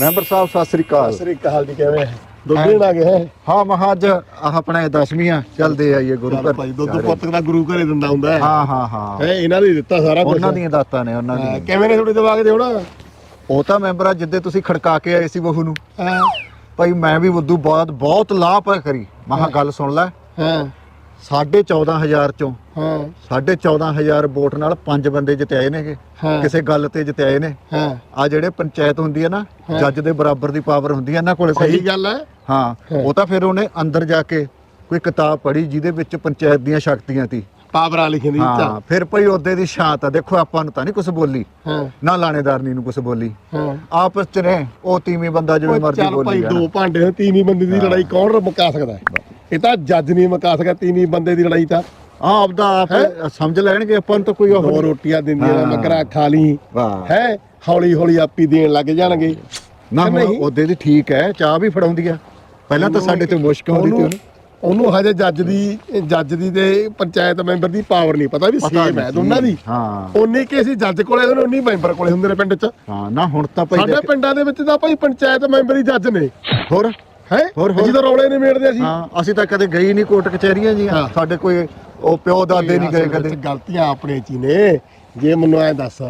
Member ਸਾਹਿਬ ਸਤਿ ਸ੍ਰੀ ਅਕਾਲ। ਸ੍ਰੀ ਅਕਾਲ ਜੀ ਕਿਵੇਂ ਦੁੱਧ ਆ ਗਏ ਹੈ? ਮਹਾਜ ਆਹ ਆਪਣੇ ਦਸ਼ਮੀਆਂ ਚੱਲਦੇ ਆਈਏ ਗੁਰੂ ਘਰ। ਭਾਈ ਦੁੱਧ ਪੁੱਤ ਦਾ ਗੁਰੂ ਘਰੇ ਦਿੰਦਾ ਹੁੰਦਾ ਹੈ। ਹਾਂ ਹਾਂ ਹਾਂ। ਹੈ ਇਹਨਾਂ ਨੇ ਦਿੱਤਾ ਸਾਰਾ ਕੁਝ ਉਹਨਾਂ ਦੀਆਂ ਦਾਤਾਂ ਨੇ ਉਹਨਾਂ ਦੀਆਂ। ਕਿਵੇਂ ਨੇ ਥੋੜੀ ਦਵਾ ਕੇ ਦੇਉਣਾ ਉਹ ਤਾਂ ਮੈਂਬਰ ਆ ਜਿੱਦੇ ਤੁਸੀਂ ਖੜਕਾ ਕੇ ਆਏ ਸੀ ਬਹੂ ਨੂੰ। ਹਾਂ। ਭਾਈ ਮੈਂ ਵੀ ਉਦੋਂ ਬਾਅਦ ਬਹੁਤ ਲਾਭ ਕਰੀ। ਮਹਾ ਗੱਲ ਸੁਣ ਲੈ। ਹਾਂ। ਸਾਢੇ 14000 ਚੋਂ ਹਾਂ। ਸਾਢੇ 14000 ਵੋਟ ਨਾਲ ਪੰਜ ਬੰਦੇ ਜਿਤਾਏ ਨੇਗੇ। ਹਾਂ। ਕਿਸੇ ਗੱਲ ਤੇ ਜਿਤਾਏ ਨੇ। ਹਾਂ। ਆ ਜਿਹੜੇ ਪੰਚਾਇਤ ਹੁੰਦੀ ਹੈ ਨਾ ਜੱਜ ਦੇ ਬਰਾਬਰ ਦੀ ਪਾਵਰ ਹੁੰਦੀ ਹੈ ਇਹਨਾਂ ਕੋਲੇ ਸਹੀ। ਸਹੀ ਗੱਲ ਹੈ। ਹਾਂ ਉਹ ਤਾਂ ਫਿਰ ਉਹਨੇ ਅੰਦਰ ਜਾ ਕੇ ਕੋਈ ਕਿਤਾਬ ਪੜ੍ਹੀ ਜਿਹਦੇ ਵਿੱਚ ਪੰਚਾਇਤ ਦੀਆਂ ਸ਼ਕਤੀਆਂ ਸੀ। ਪਾਵਰਾਂ ਲਿਖੀ ਦੀ ਹਾਂ ਫਿਰ ਭਈ ਉਹਦੇ ਦੀ ਸ਼ਾਂਤ ਆ। ਦੇਖੋ ਆਪਾਂ ਨੂੰ ਤਾਂ ਨਹੀਂ ਕੁਝ ਬੋਲੀ। ਹਾਂ। ਨਾ ਲਾਣੇਦਾਰਨੀ ਨੂੰ ਕੁਝ ਬੋਲੀ। ਹਾਂ। ਆਪਸ ਚ ਨੇ ਉਹ ਤੀਵੀਂ ਬੰਦਾ ਜਿਵੇਂ ਉਹ ਮਰਜ਼ੀ ਚੱਲ ਭਾਈ ਬੋਲੀ। ਦੋ ਭਾਂਡੇ ਤੀਵੀਂ ਬੰਦੇ ਦੀ ਲੜਾਈ ਕੌਣ ਮੁਕਾ ਸਕਦਾ? ਹੈ ਇਹ ਤਾਂ ਜੱਜ ਨਹੀਂ ਮੁਕਾ ਸਕਦਾ ਤੀਵੀਂ ਬੰਦੇ ਦੀ ਲੜਾਈ ਤਾਂ। ਹਾਂ ਆਪਦਾ ਆਪ ਸਮਝ ਲੈਣਗੇ ਆਪਾਂ ਨੂੰ ਤਾਂ ਕੋਈ ਨਹੀਂ। ਰੋਟੀਆਂ ਦਿੰਦੀਆਂ। ਮਗਰਾ ਖਾ ਲਈ। ਹੈ? ਹੌਲੀ ਹੌਲੀ ਆਪੀ ਦੇਣ ਲੱਗ ਜਾਣਗੇ। ਨਾ ਹੁਣ? ਉਹਦੇ ਦੀ ਠੀਕ ਹੈ ਚਾਹ ਵੀ ਫੜਾਉਂਦੀ ਆ। ਪਹਿਲਾਂ ਤਾਂ ਸਾਡੇ ਤੇ ਮੁਸ਼ਕ ਆਉਂਦੀ ਸੀ ਉਹਨੂੰ। ਉਹਨੂੰ ਉਹਨੂੰ ਹਜੇ ਜੱਜ ਦੀ ਜੱਜ ਦੀ ਤੇ ਪੰਚਾਇਤ ਮੈਂਬਰ ਦੀ ਪਾਵਰ ਨਹੀਂ ਪਤਾ ਵੀ ਸੇਮ ਹੈ ਦੋਨਾਂ ਦੀ। ਹਾਂ। ਉਨੀ ਕੇ ਅਸੀਂ ਜੱਜ ਕੋਲੇ ਹੁੰਦੇ ਨੇ ਉਨੀ ਮੈਂਬਰ ਕੋਲੇ ਹੁੰਦੇ ਨੇ ਪਿੰਡ 'ਚ। ਹਾਂ ਨਾ ਹੁਣ ਤਾਂ ਭਾਈ ਸਾਡੇ ਪਿੰਡਾਂ ਦੇ ਵਿੱਚ ਤਾਂ ਭਾਈ ਪੰਚਾਇਤ ਮੈਂਬਰ ਹੀ ਜੱਜ ਨੇ। ਹੋਰ? ਹੈ? ਹੋਰ, ਹੋਰ। ਜਦੋਂ ਰੌਲੇ ਨੇ ਮੇੜਦੇ ਅਸੀਂ। ਹਾਂ ਅਸੀਂ ਤਾਂ ਕਦੇ ਗਈ ਨਹੀਂ ਕੋਰਟ ਕਚਹਿਰੀਆਂ ਜੀ। ਸਾਡੇ ਕੋਈ ਉਹ ਪਿਓ ਦਾਦੇ ਨਹੀਂ ਗਏ ਕਦੇ। ਗਲਤੀਆਂ ਆਪਣੇ 'ਚ ਨੇ। ਜੇ ਮੈਨੂੰ ਐ ਦੱਸ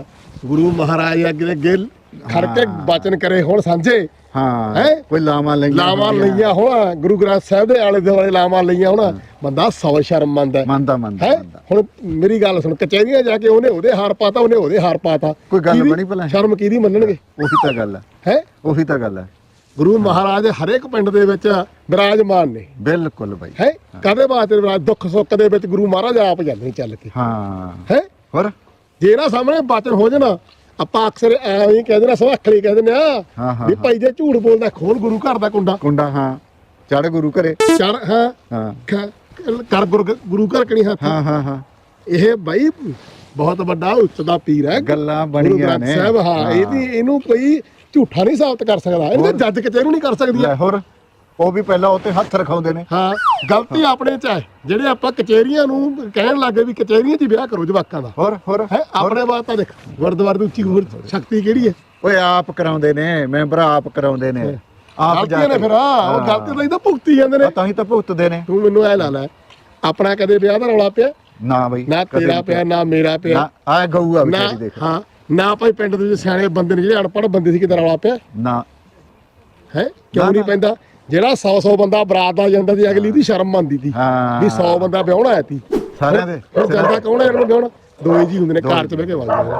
ਗੁਰੂ ਮਹਾਰਾਜ ਅੱਗੇ ਗਿਲ ਖੜ ਕੇ। ਬਚਨ ਕਰੇ ਹੁਣ ਸਾਂਝੇ। ਹਾਂ ਹੈਂ? ਕੋਈ ਲਾਵਾਂ ਲਈਆਂ ਲਾਵਾਂ। ਲਈਆਂ ਹੁਣ ਗੁਰੂ ਗ੍ਰੰਥ ਸਾਹਿਬ ਦੇ ਆਲੇ ਦੁਆਲੇ ਲਾਵਾਂ ਲਈਆਂ ਹੁਣ। ਬੰਦਾ ਸੌ ਸ਼ਰਮ ਮੰਨਦਾ ਹੈ। ਮੰਨਦਾ। ਹੁਣ ਮੇਰੀ ਗੱਲ ਸੁਣ ਕਚਹਿਰੀਆਂ ਜਾ ਕੇ ਉਹਨੇ ਉਹਦੇ ਹਾਰ ਪਾਤਾ ਉਹਨੇ ਉਹਦੇ ਹਾਰ ਪਾਤਾ। ਕੋਈ ਗੱਲ ਬਣੀ ਭਲਾ? ਸ਼ਰਮ ਕਿਹਦੀ ਮੰਨਣਗੇ? ਉਹੀ ਤਾਂ ਗੱਲ ਹੈ। ਹੈ? ਉਹੀ ਤਾਂ ਗੱਲ ਹੈ। ਗੁਰੂ ਮਹਾਰਾਜ ਹਰੇਕ ਪਿੰਡ ਦੇ ਵਿੱਚ ਵਿਰਾਜਮਾਨ ਨੇ। ਬਿਲਕੁਲ ਬਾਈ। ਹੈ? ਕਦੇ ਬਾਤ ਵਿਰਾਜ ਦੁੱਖ ਸੁੱਖ ਦੇ ਵਿੱਚ ਗੁਰੂ ਮਹਾਰਾਜ ਆਪ ਜਾਂਦੇ ਚੱਲ ਕੇ। ਹਾਂ। ਹੈ? ਹੋਰ? ਜੇ ਨਾ ਸਾਹਮਣੇ ਬਾਚਨ ਹੋ ਜਾਣਾ ਆਪਾਂ ਅਕਸਰ ਐਵੇਂ ਹੀ ਕਹਿੰਦੇ ਨਾ ਸਵਾਖਲੀ ਕਹਿੰਦੇ ਨੇ ਆ ਵੀ ਭਾਈ ਜੇ ਝੂਠ ਬੋਲਦਾ ਖੋਲ ਗੁਰੂ ਘਰ ਦਾ ਕੁੰਡਾ। ਕੁੰਡਾ ਹਾਂ। ਚੜ ਗੁਰੂ ਘਰੇ। ਚੜ ਹਾਂ। ਹਾਂ। ਕਰ ਗੁਰੂ ਘਰ ਕਣੀ ਹੱਥ। ਹਾਂ ਹਾਂ ਹਾਂ। ਇਹ ਬਾਈ ਬਹੁਤ ਵੱਡਾ ਉੱਚ ਦਾ ਪੀਰ ਹੈ। ਗੱਲਾਂ ਬਣੀਆਂ ਨੇ। ਸਾਹਿਬ ਹਾਂ। ਇਹਦੀ ਇਹਨੂੰ ਕੋਈ ਝੂਠਾ ਨਹੀਂ ਸਾਬਤ ਕਰ ਸਕਦਾ ਇਹਨੂੰ ਤਾਂ ਜੱਜ ਕਚਹਿਰੀ ਨਹੀਂ ਕਰ ਸਕਦੀ ਲੈ ਹੋਰ ਉਹ ਵੀ ਪਹਿਲਾਂ ਉੱਤੇ ਹੱਥ ਰਖਾਉਂਦੇ ਨੇ। ਹਾਂ ਗਲਤੀ ਆਪਣੇ ਚ ਹੈ ਜਿਹੜੇ ਆਪਾਂ ਕਚਹਿਰੀਆਂ ਨੂੰ ਕਹਿਣ ਲੱਗੇ ਵੀ ਕਚਹਿਰੀਆਂ 'ਚ ਹੀ ਵਿਆਹ ਕਰੋ ਜਵਾਕਾਂ ਦਾ। ਹੋਰ ਹੋਰ ਹੈ ਆਪਣੇ ਬਾਤ ਤਾਂ ਦੇਖ ਗੁਰਦੁਆਰੇ ਦੀ ਉੱਚੀ ਹੋਰ ਸ਼ਕਤੀ ਕਿਹੜੀ ਹੈ? ਓਏ ਆਪ ਕਰਾਉਂਦੇ ਨੇ ਮੈਂਬਰ ਆਪ ਕਰਾਉਂਦੇ ਨੇ। ਆਪ ਜਾ ਕੇ। ਫਿਰ ਉਹ ਗਲਤੀ ਤਾਂ ਭੁਗਤੀ ਜਾਂਦੇ ਨੇ। ਤਾਂ ਹੀ ਤਾਂ ਭੁਗਤਦੇ ਨੇ। ਤੂੰ ਮੈਨੂੰ ਐ ਲਾ ਲੈ ਆਪਣਾ ਕਦੇ ਵਿਆਹ ਦਾ ਰੌਲਾ ਪਿਆ? ਨਾ ਬਈ ਨਾ ਤੇਰਾ ਪਿਆ ਨਾ ਮੇਰਾ ਪਿਆ। ਆ ਗਊ ਆ ਵਿਚਾਰੀ ਦੇਖ। ਹਾਂ। ਨਾ ਭਾਈ ਪਿੰਡ ਦੇ ਸਿਆਣੇ ਬੰਦੇ ਨੇ ਜਿਹੜੇ ਅਨਪੜ੍ਹ ਬੰਦੇ ਸੀ ਕਿਤੇ ਰੌਲਾ ਪਿਆ? ਨਾ। ਹੈ? ਕਿਉਂ ਨਹੀਂ। ਪੈਂਦਾ? ਜਿਹੜਾ 100 100 ਬੰਦਾ ਬਰਾਤ ਦਾ ਜਾਂਦਾ ਸੀ ਅਗਲੀ ਦੀ ਸ਼ਰਮ ਮੰਨਦੀ ਸੀ ਹਾਂ। ਵੀ 100 ਬੰਦਾ ਵਿਆਹਣਾ ਆਇਆ ਸੀ। ਸਾਰਿਆਂ ਦੇ ਹੁਣ ਜਾਂਦਾ ਕੌਣ ਹੈ ਇਹਨਾਂ ਨੂੰ ਵਿਆਹਣਾ? ਦੋ ਹੀ ਜੀ ਹੁੰਦੇ ਨੇ ਘਰ ਚ ਬਹਿ ਕੇ ਵਜਦੇ ਨੇ।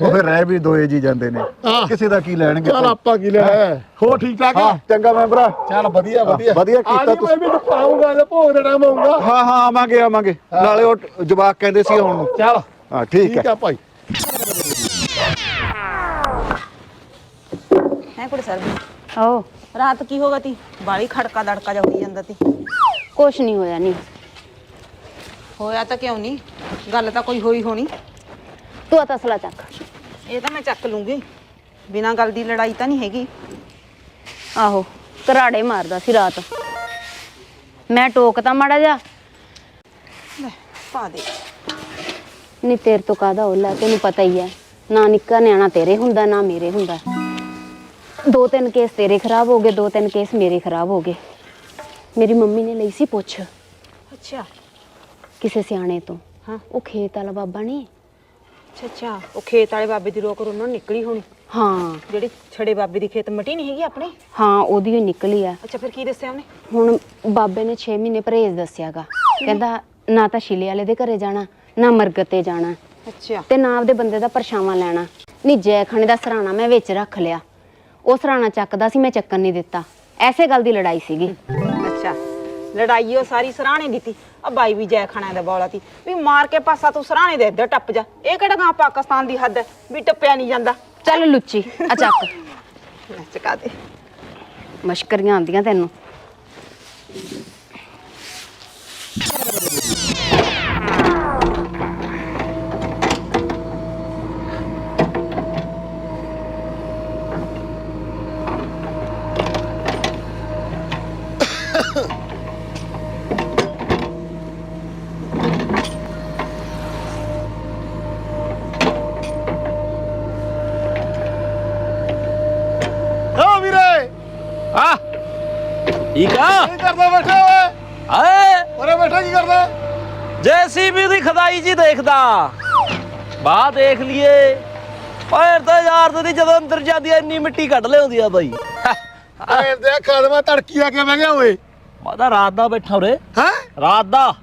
ਉਹ ਫਿਰ ਰਹਿ ਵੀ ਦੋਏ ਜੀ ਜਾਂਦੇ ਨੇ। ਆਹ। ਕਿਸੇ ਦਾ ਕੀ ਲੈਣਗੇ ਚੱਲ ਆਪਾਂ? ਕੀ ਲੈਣਾ? ਹੋ। ਠੀਕ ਠਾਕ ਹੈ ਚੰਗਾ ਮੈਂਬਰਾ। ਚੱਲ ਵਧੀਆ ਵਧੀਆ। ਵਧੀਆ ਕੀਤਾ ਆ ਜੀ, ਮੈਂ ਵੀ ਪਾਉਂਗਾ ਜੇ ਭੋਗ ਦੇ ਟਾਈਮ ਆਉਂਗਾ। ਹਾਂ ਹਾਂ ਆਵਾਂਗੇ ਆਵਾਂਗੇ। ਨਾਲੇ ਉਹ ਜਵਾਕ ਕਹਿੰਦੇ ਸੀ ਆਉਣ ਨੂੰ। ਚੱਲ। ਹਾਂ ਠੀਕ ਠੀਕ ਹੈ। ਆ ਭਾਈ। ਹੈ ਕੁੜੇ ਸਰ? ਵੀ ਓ ਰਾਤ ਕੀ ਹੋਗਾ ਤੀ? ਬਾਲੀ ਖੜਕਾ ਦੜਕਾ ਜਾ ਹੋਈ ਜਾਂਦਾ ਤੀ। ਕੁਛ ਨਹੀਂ ਹੋਇਆ ਨਹੀਂ। ਹੋਇਆ ਤਾਂ ਕਿਉਂ ਨਹੀਂ? ਗੱਲ ਤਾਂ ਕੋਈ ਹੋਈ ਹੋਣੀ। ਤੂੰ ਆ ਤਸਲਾ ਚੱਕ। ਇਹ ਤਾਂ ਮੈਂ ਚੱਕ ਲੂੰਗੀ। ਬਿਨਾਂ ਗੱਲ ਦੀ ਲੜਾਈ ਤਾਂ ਨਹੀਂ ਹੈਗੀ। ਆਹੋ ਘਰਾੜੇ ਮਾਰਦਾ ਸੀ ਰਾਤ। ਮੈਂ ਟੋਕਤਾ ਮਾੜਾ ਜਾ ਲੈ ਪਾ ਦੇ। ਨਹੀਂ ਤੇਰੇ ਤੋਂ ਕਾਦਾ ਹੋਲਾ ਤੈਨੂੰ ਪਤਾ ਹੀ ਹੈ। ਨਾ ਨਿੱਕਾ ਨਿਆਣਾ ਤੇਰੇ ਹੁੰਦਾ ਨਾ ਮੇਰੇ ਹੁੰਦਾ। ਦੋ ਤਿੰਨ ਕੇਸ ਤੇਰੇ ਖਰਾਬ ਹੋ ਗਏ ਦੋ ਤਿੰਨ ਕੇਸ ਮੇਰੇ ਖਰਾਬ ਹੋ ਗਏ। ਮੇਰੀ ਮੰਮੀ ਨੇ ਲਈ ਸੀ ਪੁੱਛ। ਅੱਛਾ। ਕਿਸੇ ਸਿਆਣੇ ਤੋਂ। ਹਾਂ। ਉਹ ਖੇਤ ਵਾਲਾ ਬਾਬਾ ਨਹੀਂ ਅੱਛਾ ਅੱਛਾ। ਉਹ ਖੇਤ ਵਾਲੇ ਬਾਬੇ ਦੀ ਰੋਕ ਉਹਨਾਂ ਨੂੰ ਨਿਕਲੀ ਹੋਣੀ। ਹਾਂ। ਜਿਹੜੀ ਛੜੇ ਬਾਬੇ ਦੀ ਖੇਤ ਮਟੀ ਨਹੀਂ ਹੈਗੀ ਆਪਣੇ? ਹਾਂ ਉਹਦੀ ਹੀ ਨਿਕਲੀ ਆ। ਅੱਛਾ ਫਿਰ ਕੀ ਦੱਸਿਆ ਉਹਨੇ? ਹੁਣ ਬਾਬੇ ਨੇ 6 ਮਹੀਨੇ ਪਰਹੇਜ਼ ਦੱਸਿਆਗਾ। ਕਹਿੰਦਾ ਨਾ ਤਾਂ ਸ਼ਿਲੇ ਵਾਲੇ ਦੇ ਘਰੇ ਜਾਣਾ ਨਾ ਮਰਗਤ ਤੇ ਜਾਣਾ। ਅੱਛਾ। ਤੇ ਨਾ ਆਪਦੇ ਬੰਦੇ ਦਾ ਪਰਛਾਵਾਂ ਲੈਣਾ। ਨੀ ਜੈ ਖਾਣੇ ਦਾ ਸਰਾਣਾ ਮੈਂ ਵਿੱਚ ਰੱਖ ਲਿਆ। ਉਹ ਸਰਾਣਾ ਚੱਕਦਾ ਸੀ ਮੈਂ ਚੱਕਣ ਨਹੀਂ ਦਿੱਤਾ। ਐਸੇ ਗੱਲ ਦੀ ਲੜਾਈ ਸੀਗੀ। ਅੱਛਾ। ਲੜਾਈ ਉਹ ਸਾਰੀ ਸਰਾਣੇ ਦਿੱਤੀ ਆ ਬਾਈ ਵੀ ਜੈ ਖਾਣਾ ਦਾ ਬੌਲਾ ਤੀ। ਵੀ ਮਾਰ ਕੇ ਪਾਸਾ ਤੂੰ ਸਰਾਣੇ ਦੇ ਇੱਧਰ ਟੱਪ ਜਾ। ਇਹ ਕਿਹੜਾ ਗਾਂ ਪਾਕਿਸਤਾਨ ਦੀ ਹੱਦ ਹੈ? ਵੀ ਟੱਪਿਆ ਨਹੀਂ ਜਾਂਦਾ। ਚੱਲ ਲੁੱਚੀ ਆ ਚੱਕ। ਲੈ ਚਕਾ ਦੇ। ਮਸ਼ਕਰੀਆਂ ਆਉਂਦੀਆਂ ਤੈਨੂੰ। ਠੀਕ ਆ? ਕੀ ਕਰਦਾ ਬੈਠਾ ਓਏ? ਹਾਏ ਓਰੇ ਬੈਠਾ ਕੀ ਕਰਦਾ? ਜੇਸੀਬੀ ਦੀ ਖਦਾਈ ਜੀ ਦੇਖਦਾ ਬਾਹ ਦੇਖ ਲਈਏ। ਪੈਰ ਤਾਂ ਯਾਰ ਦੀ ਜਦੋਂ ਅੰਦਰ ਜਾਂਦੀ ਐ ਇੰਨੀ ਮਿੱਟੀ ਕੱਢ ਲਿਆਉਂਦੀ ਆ ਬਾਈ। ਐ ਦੇ ਖਾਦਮਾ ਤੜਕੀ ਆ ਕੇ ਬਹਿ ਗਿਆ ਓਏ। ਮੈਂ ਤਾਂ ਰਾਤ ਦਾ ਬੈਠਾ ਉਰੇ। ਹੈ? ਰਾਤ ਦਾ?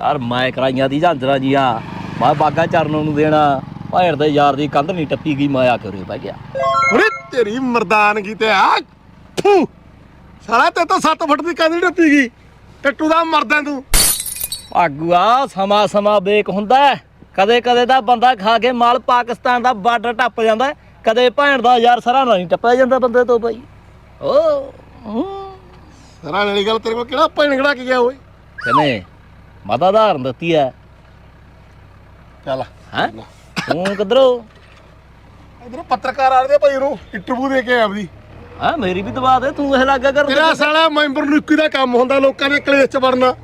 ਯਾਰ ਮੈਂ ਕਰਾਈਆਂ ਦੀ ਝਾਂਜਰਾਂ ਜੀਆਂ। ਮੈਂ ਬਾਗਾ ਚਰਨ ਨੂੰ ਦੇਣਾ। ਭੈਣ ਦੇ ਯਾਰ ਦੀ ਕੰਧ ਨਹੀਂ ਟੱਪੀ ਗਈ ਮੈਂ ਆ ਕੇ ਉਰੇ ਬਹਿ ਗਿਆ। ਓਰੇ ਤੇਰੀ ਮਰਦਾਨਗੀ ਤੇ ਆ। ਥੂ ਸਾਲਾ ਤੇ ਤਾਂ 7 ਫੁੱਟ ਦੀ ਕੰਧ ਟੱਪੀ ਗਈ। ਟੱਟੂ ਦਾ ਮਰਦਾ ਤੂੰ। ਆਗੂਆ ਸਮਾਂ ਸਮਾਂ ਬੇਕ ਹੁੰਦਾ। ਕਦੇ ਕਦੇ ਤਾਂ ਬੰਦਾ ਖਾ ਕੇ ਮਾਲ ਪਾਕਿਸਤਾਨ ਦਾ ਬਾਰਡਰ ਟੱਪ ਜਾਂਦਾ। ਕਦੇ ਭੈਣ ਦਾ ਯਾਰ ਸਰਾ ਨਹੀਂ ਟੱਪਿਆ ਜਾਂਦਾ ਬੰਦੇ ਤੋਂ ਬਾਈ। ਓ। ਸਰਾਂ ਵਾਲੀ ਗੱਲ ਤੇਰੇ ਕੋਲ ਕਿਹੜਾ ਪੈਣਗੜਾ ਕੇ ਗਿਆ ਓਏ। ਕਹਿੰਦੇ ਮਾਤਾ ਧਾਰਨ ਦਿੱਤੀ ਹੈ। ਚੱਲ। ਹੈ? ਤੂੰ ਕਿਧਰੋਂ? ਇਧਰੋਂ ਪੱਤਰਕਾਰ ਆ ਰਹੇ ਭਾਈ ਨੂੰ ਇੰਟਰਵਿਊ ਦੇ ਕੇ ਆਪਦੀ। ਹਾਂ ਮੇਰੀ ਵੀ ਦਵਾ ਦੇ ਤੂੰ ਇਹ ਲੱਗਾ ਕਰ ਤੇਰਾ ਸਾਲਾ ਮੈਂਬਰ ਨੂੰ ਇੱਕੀ ਦਾ ਕੰਮ ਹੁੰਦਾ ਲੋਕਾਂ ਦੇ ਕਲੇਸ਼ ਚ ਵੜਨਾ।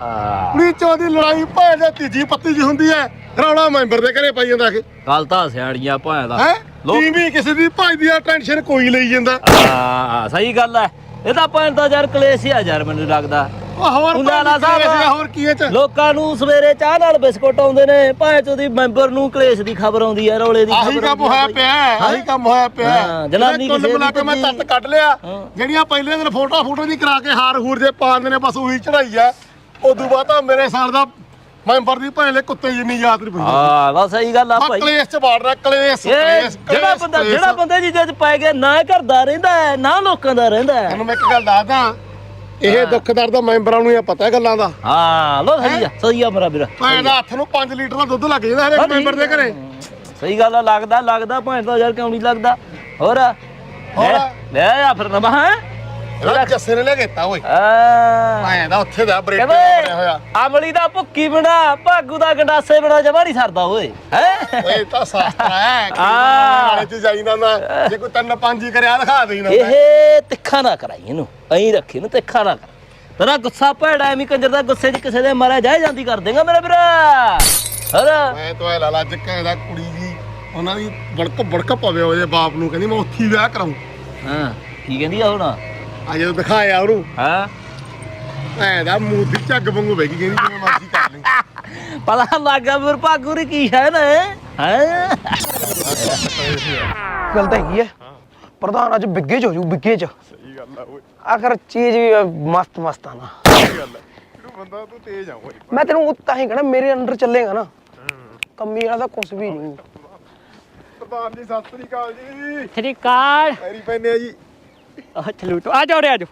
ਹਾਂ ਕੁੜੀ ਚੋਂ ਦੀ ਲੜਾਈ ਭਾਂ ਜਾਂ ਤੀਜੀ ਪੱਤੀ ਜੀ ਹੁੰਦੀ ਹੈ ਰੌਲਾ ਮੈਂਬਰ ਦੇ ਘਰੇ ਪਾਈ ਜਾਂਦਾ ਕਿ ਗੱਲ ਤਾਂ ਸਿਆਣੀਆਂ ਭਾਂ ਦਾ। ਹੈ? ਲੋਕ- ਟੀਵੀ ਕਿਸੇ ਦੀ ਭਾਈ ਦੀ ਟੈਨਸ਼ਨ ਕੋਈ ਲਈ ਜਾਂਦਾ। ਹਾਂ ਸਹੀ ਗੱਲ ਹੈ ਇਹ ਤਾਂ ਭੈਣ ਦਾ ਯਾਰ ਕਲੇਸ਼ ਹੀ ਆ ਯਾਰ ਮੈਨੂੰ ਲੱਗਦਾ। ਉਹ ਹੋਰ ਉਹਨਾਂ ਨਾਲ ਭਾਈ ਦੀ ਸਾਹਿਬ। ਕਲੇਸ਼ ਆ, ਹੋਰ ਕੀ ਇਹ ਚ ਲੋਕਾਂ ਨੂੰ ਸਵੇਰੇ ਚਾਹ ਨਾਲ ਬਿਸਕੁਟ ਆਉਂਦੇ ਨੇ ਭਾਵੇਂ ਚੋਦੀ ਮੈਂਬਰ ਨੂੰ ਕਲੇਸ਼ ਦੀ ਖਬਰ ਆਉਂਦੀ ਹੈ ਰੌਲੇ ਦੀ ਆਹੀ ਖਬਰ ਕੰਮ ਆਉਂਦੀ ਹੋਇਆ ਹੈ ਪਿਆ ਹੈ, ਆਹੀ ਕੰਮ ਹੋਇਆ ਪਿਆ ਹੈ। ਹਾਂ, ਜਨਾਨੀ ਕੁੱਲ ਕਿਸੇ ਮਿਲਾ ਕੇ ਦੀ ਮੈਂ ਭੱਜੀ। ਤੱਤ ਕੱਢ ਲਿਆ ਹਾਂ। ਜਿਹੜੀਆਂ ਪਹਿਲੇ ਦਿਨ ਫੋਟੋ ਫੋਟੋ ਦੀ ਕਰਾ ਕੇ ਹਾਰ ਹੂਰ ਜੇ ਪਾਉਂਦੇ ਨੇ ਬਸ ਉਹੀ ਚੜਾਈ ਆ ਉਦੋਂ ਬਾਅਦ ਤਾਂ ਮੇਰੇ ਸਾਲ ਦਾ ਮੈਂਬਰ ਦੀ ਭਾਵੇਂ ਕੁੱਤੇ ਜਿੰਨੀ ਯਾਦ ਨਹੀਂ ਪਈ ਹਾਂ ਬਸ ਸਹੀ ਗੱਲ ਆ ਮੈਂ ਭਾਈ ਕਲੇਸ਼ ਚ ਵਾੜਨਾ ਕਲੇਸ਼ ਇਹ ਕਲੇਸ਼ ਜਿਹੜਾ ਕਲੇਸ਼, ਬੰਦਾ ਕਲੇਸ਼। ਜਿਹੜਾ ਬੰਦਾ ਜੀ ਜਦ ਪੈ ਗਿਆ ਨਾ ਘਰ ਦਾ ਰਹਿੰਦਾ ਨਾ ਲੋਕਾਂ ਦਾ ਰਹਿੰਦਾ ਹੈ। ਮੈਂ ਇੱਕ ਗੱਲ ਦੱਸਦਾ ਇਹ ਦੁੱਖ ਦਰਦ ਦਾ ਮੈਂਬਰਾਂ ਨੂੰ ਇਹ ਪਤਾ ਗੱਲਾਂ ਦਾ। ਹਾਂ ਲੋ ਸਹੀ ਆ ਸਹੀ ਆ ਮੇਰਾ ਵੀਰ ਭਾਵੇਂ ਦਾ ਹੱਥ ਨੂੰ 5 ਲੀਟਰ ਦਾ ਦੁੱਧ ਲੱਗ ਜਾਂਦਾ ਹਰੇਕ ਮੈਂਬਰ ਦੇ ਘਰੇ। ਸਹੀ ਗੱਲ ਆ ਲੱਗਦਾ ਲੱਗਦਾ ਭਾਂ ਦਾ ਯਾਰ ਕਿਉਂ ਨਹੀਂ ਲੱਗਦਾ। ਹੋਰ ਲੈ ਆ ਫਿਰ ਨਵਾਂ ਹੈ? ਇਹਦਾ ਜੱਸੇ ਨੇ ਲੈ ਕੇ ਤਾ ਓਏ। ਆ ਭਾਵੇਂ ਦਾ ਉੱਥੇ ਦਾ ਬ੍ਰੇਕ ਬਣਿਆ ਹੋਇਆ। ਕਹਿੰਦੇ ਅਮਲੀ ਦਾ ਭੁੱਕੀ ਬਣਾ ਭਾਗੂ ਦਾ ਗੰਡਾਸੇ ਬਣਾ ਜਮਾ ਨਹੀਂ ਸਰਦਾ ਓਏ। ਹੈ? ਓਏ ਇਹ ਤਾਂ ਸਾਸਤਰਾ ਹੈ ਆ। ਨਾਲੇ ਚ ਜਾਈਦਾ ਨਾ ਜੇ ਕੋਈ ਤਿੰਨ ਪੰਜ ਹੀ ਕਰਿਆ ਦਿਖਾ ਦੇਈਨਾ ਇਹ ਤਿੱਖਾ ਨਾ ਕਰਾਈ ਇਹਨੂੰ ਐਂ ਰੱਖੀ ਇਹਨੂੰ ਤਿੱਖਾ ਨਾ ਕਰ ਤੇਰਾ ਗੁੱਸਾ ਭੈੜਾ ਐਵੇਂ ਕੰਜਰ ਦਾ ਗੁੱਸੇ 'ਚ ਕਿਸੇ ਦੇ ਮਾਰਿਆ ਜਾਏ ਜਾਂਦੀ ਕਰ ਦੇਗਾ ਮੇਰਾ ਵੀਰਾ। ਹੋਰ? ਮੈਂ ਤਾਂ ਇਹ ਲਾਲਾ ਜੱਕਾ ਦਾ ਕੁੜੀ ਜੀ ਉਹਨਾਂ ਦੀ ਬੜਕ ਬੜਕ ਪਵੇ ਉਹਦੇ ਬਾਪ ਨੂੰ ਕਹਿੰਦੀ ਮੈਂ ਉੱਥੇ ਹੀ ਵਿਆਹ ਕਰਾਉਂ ਹਾਂ ਕੀ ਕਹਿੰਦੀ ਆ ਹੁਣ? ਆ ਜਦੋਂ ਦਿਖਾਇਆ ਉਹਨੂੰ। ਹਾਂ। ਐ ਦਾ ਮੂੰਹ ਦੀ ਝੱਗ ਵਾਂਗੂ ਬਹਿ ਗਈ ਕਹਿੰਦੀ ਜਿਵੇਂ ਮਰਜ਼ੀ ਕਰ ਲਈ। ਪਤਾ ਲੱਗ ਫਿਰ ਭਾਗੂ ਨੇ ਕੀ ਹੈ ਨਾ ਹੈ? ਗੱਲ ਤਾਂ ਹੈਗੀ ਹੈ ਪ੍ਰਧਾਨ ਅੱਜ ਬਿੱਗੇ ਚ ਹੋ ਜੂ ਬਿੱਗੇ ਚ। ਸਹੀ ਗੱਲ ਆ ਓਏ ਆਖਰ ਚੀਜ਼ ਵੀ ਮਸਤ ਮਸਤ ਆ ਨਾ। ਸਹੀ ਗੱਲ ਹੈ ਬੰਦਾ ਤੂੰ ਤੇਜ਼ ਆ ਓਏ ਮੈਂ ਤੈਨੂੰ ਉਹ ਤਾਂ ਹੀ ਕਹਣਾ ਮੇਰੇ ਅੰਡਰ ਚੱਲੇਗਾ ਨਾ। ਕੰਮੀ ਵਾਲਾ ਤਾਂ ਕੁਝ ਵੀ ਨਹੀਂ। ਪ੍ਰਧਾਨ ਜੀ ਸਤਿ ਸ੍ਰੀ ਅਕਾਲ ਜੀ। ਸ੍ਰੀਕਾਲ ਪੈਰੀ ਪੈਨੇ ਆ ਜੀ। ਆ ਚਲੋ ਤੋ ਆ ਜਾਓ ਰੇ ਆ ਜਾਓ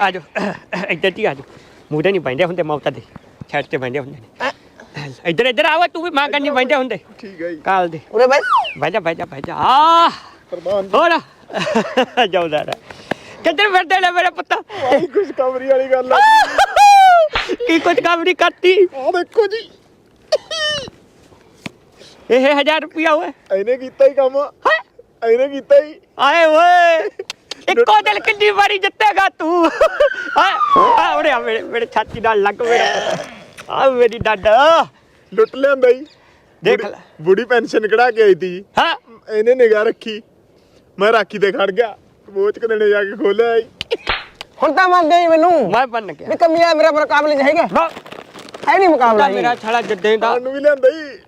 ਆ ਜਾਓ ਇੱਧਰ ਹੀ ਆ ਜਾਓ ਮੂਹਰੇ ਨਹੀਂ ਬੈਠੇ ਹੁੰਦੇ ਮੌਤਾ ਦੇ। ਛੱਡ ਤੇ ਬੈਠੇ ਹੁੰਦੇ ਨੇ। ਇੱਧਰ ਇੱਧਰ ਆਵਾ ਤੂੰ ਵੀ ਮਾਂ ਕੰਨੀ ਬੈਠੇ ਹੁੰਦੇ। ਠੀਕ ਹੈ ਜੀ। ਕਾਲ ਦੇ। ਉਰੇ ਬਾਈ ਬਹਿ ਜਾ ਬਹਿ ਜਾ ਬਹਿ ਜਾ। ਆ ਪ੍ਰਧਾਨ ਹੋਰ। ਜਾਉਦਾ ਰੇ ਕਿੱਧਰ ਫਿਰਦੇ ਨੇ ਮੇਰੇ ਪੁੱਤ? ਜੀ ਕੁਝ ਕਮਰੀ ਵਾਲੀ ਗੱਲ ਆ। ਕੀ ਕੁਝ ਕੰਮ ਨਹੀਂ ਕਰਤੀ? ਆ ਦੇਖੋ ਜੀ। ਇਹ 1000 ਰੁਪਿਆ ਹੋਏ ਇਹਨੇ ਕੀਤਾ ਹੀ ਕੰਮ? ਇਹਨੇ ਕੀਤਾ ਹੀ। ਆਏ ਓਏ। ਇੱਕੋ ਦਿਲ ਕਿੰਨੀ ਵਾਰੀ ਜਿੱਤੇਗਾ ਤੂੰ? ਆ ਆ ਉਰੇ ਆ ਮੇਰੇ ਮੇਰੇ ਛਾਤੀ ਨਾਲ ਲੱਗ ਮੇਰਾ। ਆ ਮੇਰੀ ਡਾਡਾ। ਲੁੱਟ ਲਿਆਂਦਾ ਜੀ। ਦੇਖ ਬੁੜੀ- ਲੈ। ਬੁੜੀ ਪੈਨਸ਼ਨ ਕਢਾ ਕੇ ਆਈ ਤੀ। ਹਾਂ। ਇਹਨੇ ਨਿਗਾਹ ਰੱਖੀ। ਮੈਂ ਰਾਖੀ ਤੇ ਖੜ ਗਿਆ। ਬੋਚ ਕਦਣੇ ਜਾ ਕੇ ਖੋਲਿਆ ਹੁਣ ਤਾਂ ਮੰਨ ਗਈ ਮੈਨੂੰ। ਮੈਂ ਬਣ ਗਿਆ। ਵੀ ਕੰਮੀ ਵਾਲਾ ਮੇਰਾ ਮੁਕਾਬਲੇ ਨਾ। ਹੈ ਨਹੀਂ ਮੁਕਾਬਲਾ ਤਾਂ ਮੇਰਾ ਛੜਾ ਜੱਦੇ ਦਾ। ਸਾਨੂੰ ਵੀ ਲਿਆਂਦਾ ਜੀ।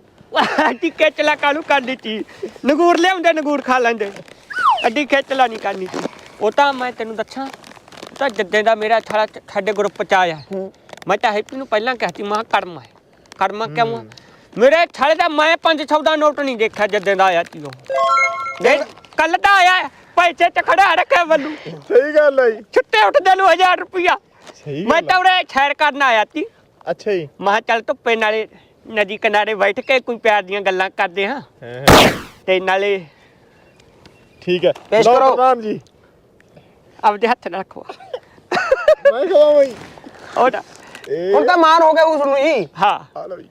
ਟਿੱਕੇ ਚਲਾ ਕਾਲੂ ਕਰ ਦਿੱਤੀ ਨਗੂਰ ਲਿਆਉਂਦੇ ਨਗੂਰ ਖਾ ਲੈਂਦੇ। ਅੱਡੀ ਖੇਚਲਾ ਨਹੀਂ ਕਰਨੀ ਸੀ ਉਹ ਤਾਂ ਮੈਂ ਤੈਨੂੰ ਦੱਸਾਂ ਤਾਂ ਜੱਦੇ ਦਾ ਮੇਰਾ ਛੜਾ ਸਾਡੇ ਗਰੁੱਪ ਚ ਆਇਆ। ਮੈਂ ਤਾਂ ਹੈਪੀ ਨੂੰ ਪਹਿਲਾਂ ਕਹਿਤੀ ਮਾਂ ਕੜਮਾ ਹੈ। ਕੜਮਾ ਕਿਉਂ ਆ? ਮੇਰੇ ਛੜੇ ਦਾ ਮੈਂ 500 ਦਾ ਨੋਟ ਨਹੀਂ ਦੇਖਿਆ ਜੱਦੇ ਦਾ ਆਇਆ ਸੀ ਉਹ। ਕੱਲ ਦਾ ਆਇਆ ਹੈ, ਪੈਸੇ ਤੇ ਖੜਾ ਰੱਖਿਆ ਵੱਲੂ। ਸਹੀ ਗੱਲ ਹੈ ਜੀ। ਛੁੱਟੇ ਉੱਠਦੇ ਨੂੰ 1000 ਰੁਪਿਆ ਸਹੀ ਮੈਂ ਤਾਂ ਉਰੇ ਛੈਰ ਕਰਨ ਆਇਆ ਸੀ। ਅੱਛਾ ਜੀ। ਮਹਾ ਚੱਲ ਧੁੱਪੇ ਨਾਲੇ ਨਦੀ ਕਿਨਾਰੇ ਬੈਠ ਕੇ ਕੋਈ ਪਿਆਰ ਦੀਆਂ ਗੱਲਾਂ ਕਰਦੇ ਹਾਂ। ਤੇ ਨਾਲੇ ਠੀਕ ਹੈ। ਪੇਸ਼ ਲਓ ਕਰੋ। ਪ੍ਰਧਾਨ ਜੀ। ਆਪਦੇ ਹੱਥ ਨਾਲ ਰੱਖੋ। ਮੈਂ ਖਵਾਵਾਂ ਜੀ ਉਹਦਾ ਇਹ ਹੁਣ ਤਾਂ ਮਾਨ ਹੋ ਗਿਆ ਉਸ ਨੂੰ ਹਾਂ। ਆ ਲਓ ਜੀ।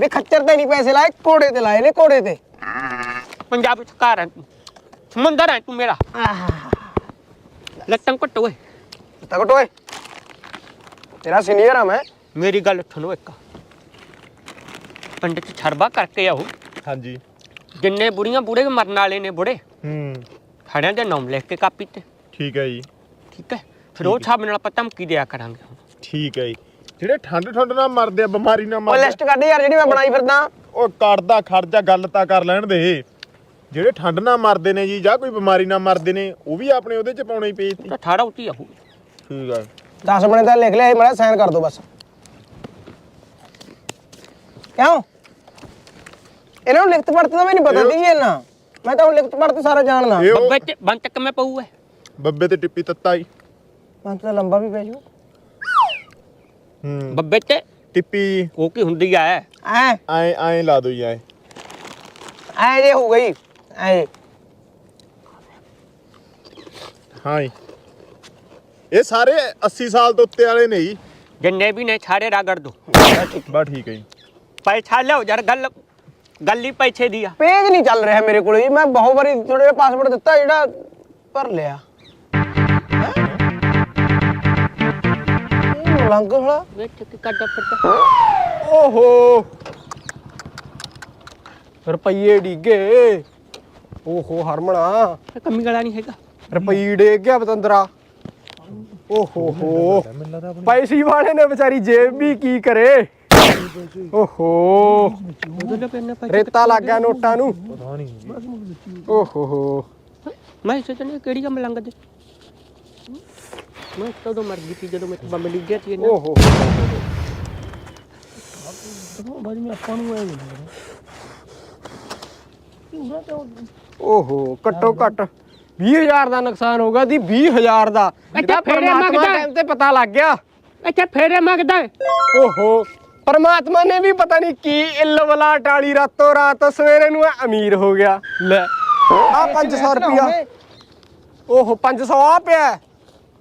ਵੀ ਖੱਚਰ ਤੇ ਨਹੀਂ ਪੈਸੇ ਲਾਏ ਘੋੜੇ ਤੇ ਲਾਏ ਨੇ ਘੋੜੇ ਤੇ। ਪੰਜਾਬ ਵਿੱਚ ਘਰ ਹੈ ਤੂੰ। ਸਮੁੰਦਰ ਹੈ ਤੂੰ ਮੇਰਾ। ਲੱਤਾਂ ਘੁੱਟ ਓਏ। ਤਕਟ ਓਏ। ਤੇਰਾ ਸੀਨੀਅਰ ਆ ਮੈਂ। ਮੇਰੀ ਗੱਲ ਸੁਣੋ ਇੱਕ। ਪੰਡਿਤ ਛਰਬਾ ਕਰਕੇ ਆਓ। ਹਾਂਜੀ। ਜਿੰਨੇ ਬੁੜੀਆਂ ਬੁੜੇ ਮਰਨ ਵਾਲੇ ਨੇ ਬੁੜੇ। ਹੂੰ। ਖੜਿਆਂ ਦੇ ਨਾਮ ਲਿਖ ਕੇ ਕਾਪੀ ਤੇ। ਠੀਕ ਹੈ ਜੀ। ਠੀਕ ਹੈ? ਫਿਰ ਉਹ ਹਿਸਾਬ ਨਾਲ ਆਪਾਂ ਧਮਕੀ ਦਿਆ ਕਰਾਂਗੇ। ਠੀਕ ਹੈ ਜੀ। ਜਿਹੜੇ ਠੰਡ ਠੰਡ ਨਾਲ ਮਰਦੇ ਆ ਬਿਮਾਰੀ ਨਾਲ ਉਹ ਮਰਦੇ ਲਿਸਟ ਕੱਢ ਯਾਰ ਜਿਹੜੀ ਮੈਂ ਬਣਾਈ ਫਿਰਦਾ। ਉਹ ਕਰਦਾ ਖਰਚਾ ਗੱਲ ਤਾਂ ਕਰ ਲੈਣ ਦੇ। ਜਿਹੜੇ ਠੰਡ ਨਾਲ ਮਰਦੇ ਨੇ ਜੀ ਜਾਂ ਕੋਈ ਬਿਮਾਰੀ ਨਾਲ ਮਰਦੇ ਨੇ ਉਹ ਵੀ ਆਪਣੇ ਉਹਦੇ ਚ ਪਾਉਣੇ ਹੀ ਪਏ ਸੀ ਤਾਂ ਠਾੜਾ ਉਤੀ ਆਹੂ ਠੀਕ ਆ 10 ਬਣੇ ਤਾਂ ਲਿਖ ਲਿਆ ਮੈਂ ਸਾਈਨ ਕਰ ਦੋ ਬਸ। ਕਿਉਂ? ਇਹਨਾਂ ਨੂੰ ਲਿਖਤ ਪੜਤ ਦਾ ਵੀ ਨਹੀਂ ਪਤਾ ਸੀ ਇਹਨਾਂ। ਮੈਂ ਤਾਂ ਹੁਣ ਲਿਖਤ ਪੜਤ ਸਾਰਾ ਜਾਣਦਾ। ਇਹ ਉਹ ਬੱਬੇ ਚ ਬੰਤ ਕਿਵੇਂ ਪਊ ਐ ਬੱਬੇ ਤੇ ਟਿੱਪੀ ਤੱਤਾ ਹੀ। ਮੈਂ ਤਾਂ ਲੰਬਾ ਵੀ ਪੈ ਜੂ ਹੂੰ। ਬੱਬੇ ਚ ਟਿੱਪੀ। ਉਹ ਕੀ ਹੁੰਦੀ ਐ ਐ। ਐ ਐ ਲਾ ਦੋ ਜੀ ਐ। ਐ ਜੇ ਹੋ ਗਈ। ਐ। ਹਾਂ ਜੀ। ਇਹ ਸਾਰੇ 80 ਸਾਲ ਤੋਂ ਉੱਤੇ ਵਾਲੇ ਨੇ ਜੀ। ਜਿੰਨੇ ਵੀ ਨੇ ਸਾਰੇ ਰਾਗੜ ਦੋ। ਬਾ ਠੀਕ ਹੈ ਜੀ। ਪੈਸਾ ਲਿਓ ਯਾਰ ਗੱਲ ਗੱਲ ਹੀ ਪੈਸੇ ਦੀ ਆ। ਪੇਜ ਨਹੀਂ ਚੱਲ ਰਿਹਾ ਮੇਰੇ ਕੋਲ ਜੀ। ਮੈਂ ਬਹੁਤ ਵਾਰੀ ਥੋੜਾ ਜਿਹਾ ਪਾਸਵਰਡ ਦਿੱਤਾ ਜਿਹੜਾ ਭਰ ਲਿਆ। ਲੰਗ ਖੜਾ ਵੇਖ ਕੇ ਕੱਢ ਫਿਰਦਾ ਓਹੋ। ਰੁਪਈਏ ਡਿੱਗੇ। ਓਹੋ ਹਰਮਣਾ। ਇਹ ਕੰਮੀ ਗਲਾ ਨਹੀਂ ਹੈਗਾ। ਰੁਪਈ ਡਿੱਗ ਗਿਆ ਬਤੰਦਰਾ। ਓਹੋ ਹੋ। ਪੈਸੀ ਵਾਲੇ ਨੇ ਵਿਚਾਰੀ ਜੇਬ ਵੀ ਕੀ ਕਰੇ? ਓਹੋ। ਰੇਤਾ ਲੱਗ ਗਿਆ ਨੋਟਾਂ ਨੂੰ। ਪਤਾ ਨਹੀਂ ਓਹੋ ਹੋ। ਮੈਂ ਸੋਚਣਾ ਕਿਹੜੀ ਕੰਮ ਲੰਘਦੇ? ਮੈਂ ਤਦੋਂ ਮਰ ਗਈ ਸੀ ਜਦੋਂ ਮੈਂ ਬੰਬ ਲਿਖ ਗਿਆ ਸੀ ਇਹਨਾਂ ਓਹੋ। ਓਹੋ ਘੱਟੋ ਘੱਟ 20000 ਦਾ ਨੁਕਸਾਨ ਹੋਗਾ ਦੀ 20000 ਦਾ। ਇਹਦਾ ਫੇਰੇ ਪਰਮਾਤਮਾ ਮੰਗਦਾ। ਟਾਈਮ ਤੇ ਪਤਾ ਲੱਗ ਗਿਆ। ਇੱਥੇ ਫੇਰੇ ਮੰਗਦਾ ਹੈ। ਓਹੋ ਪਰਮਾਤਮਾ ਨੇ ਵੀ ਪਤਾ ਨਹੀਂ ਕੀ ਇਲਵਲਾ ਟਾਲੀ ਰਾਤੋਂ ਰਾਤ ਸਵੇਰੇ ਨੂੰ ਇਹ ਅਮੀਰ ਹੋ ਗਿਆ। ਲੈ ਆ 500 ਰੁਪਿਆ ਓਹੋ 500 ਆ ਪਿਆ।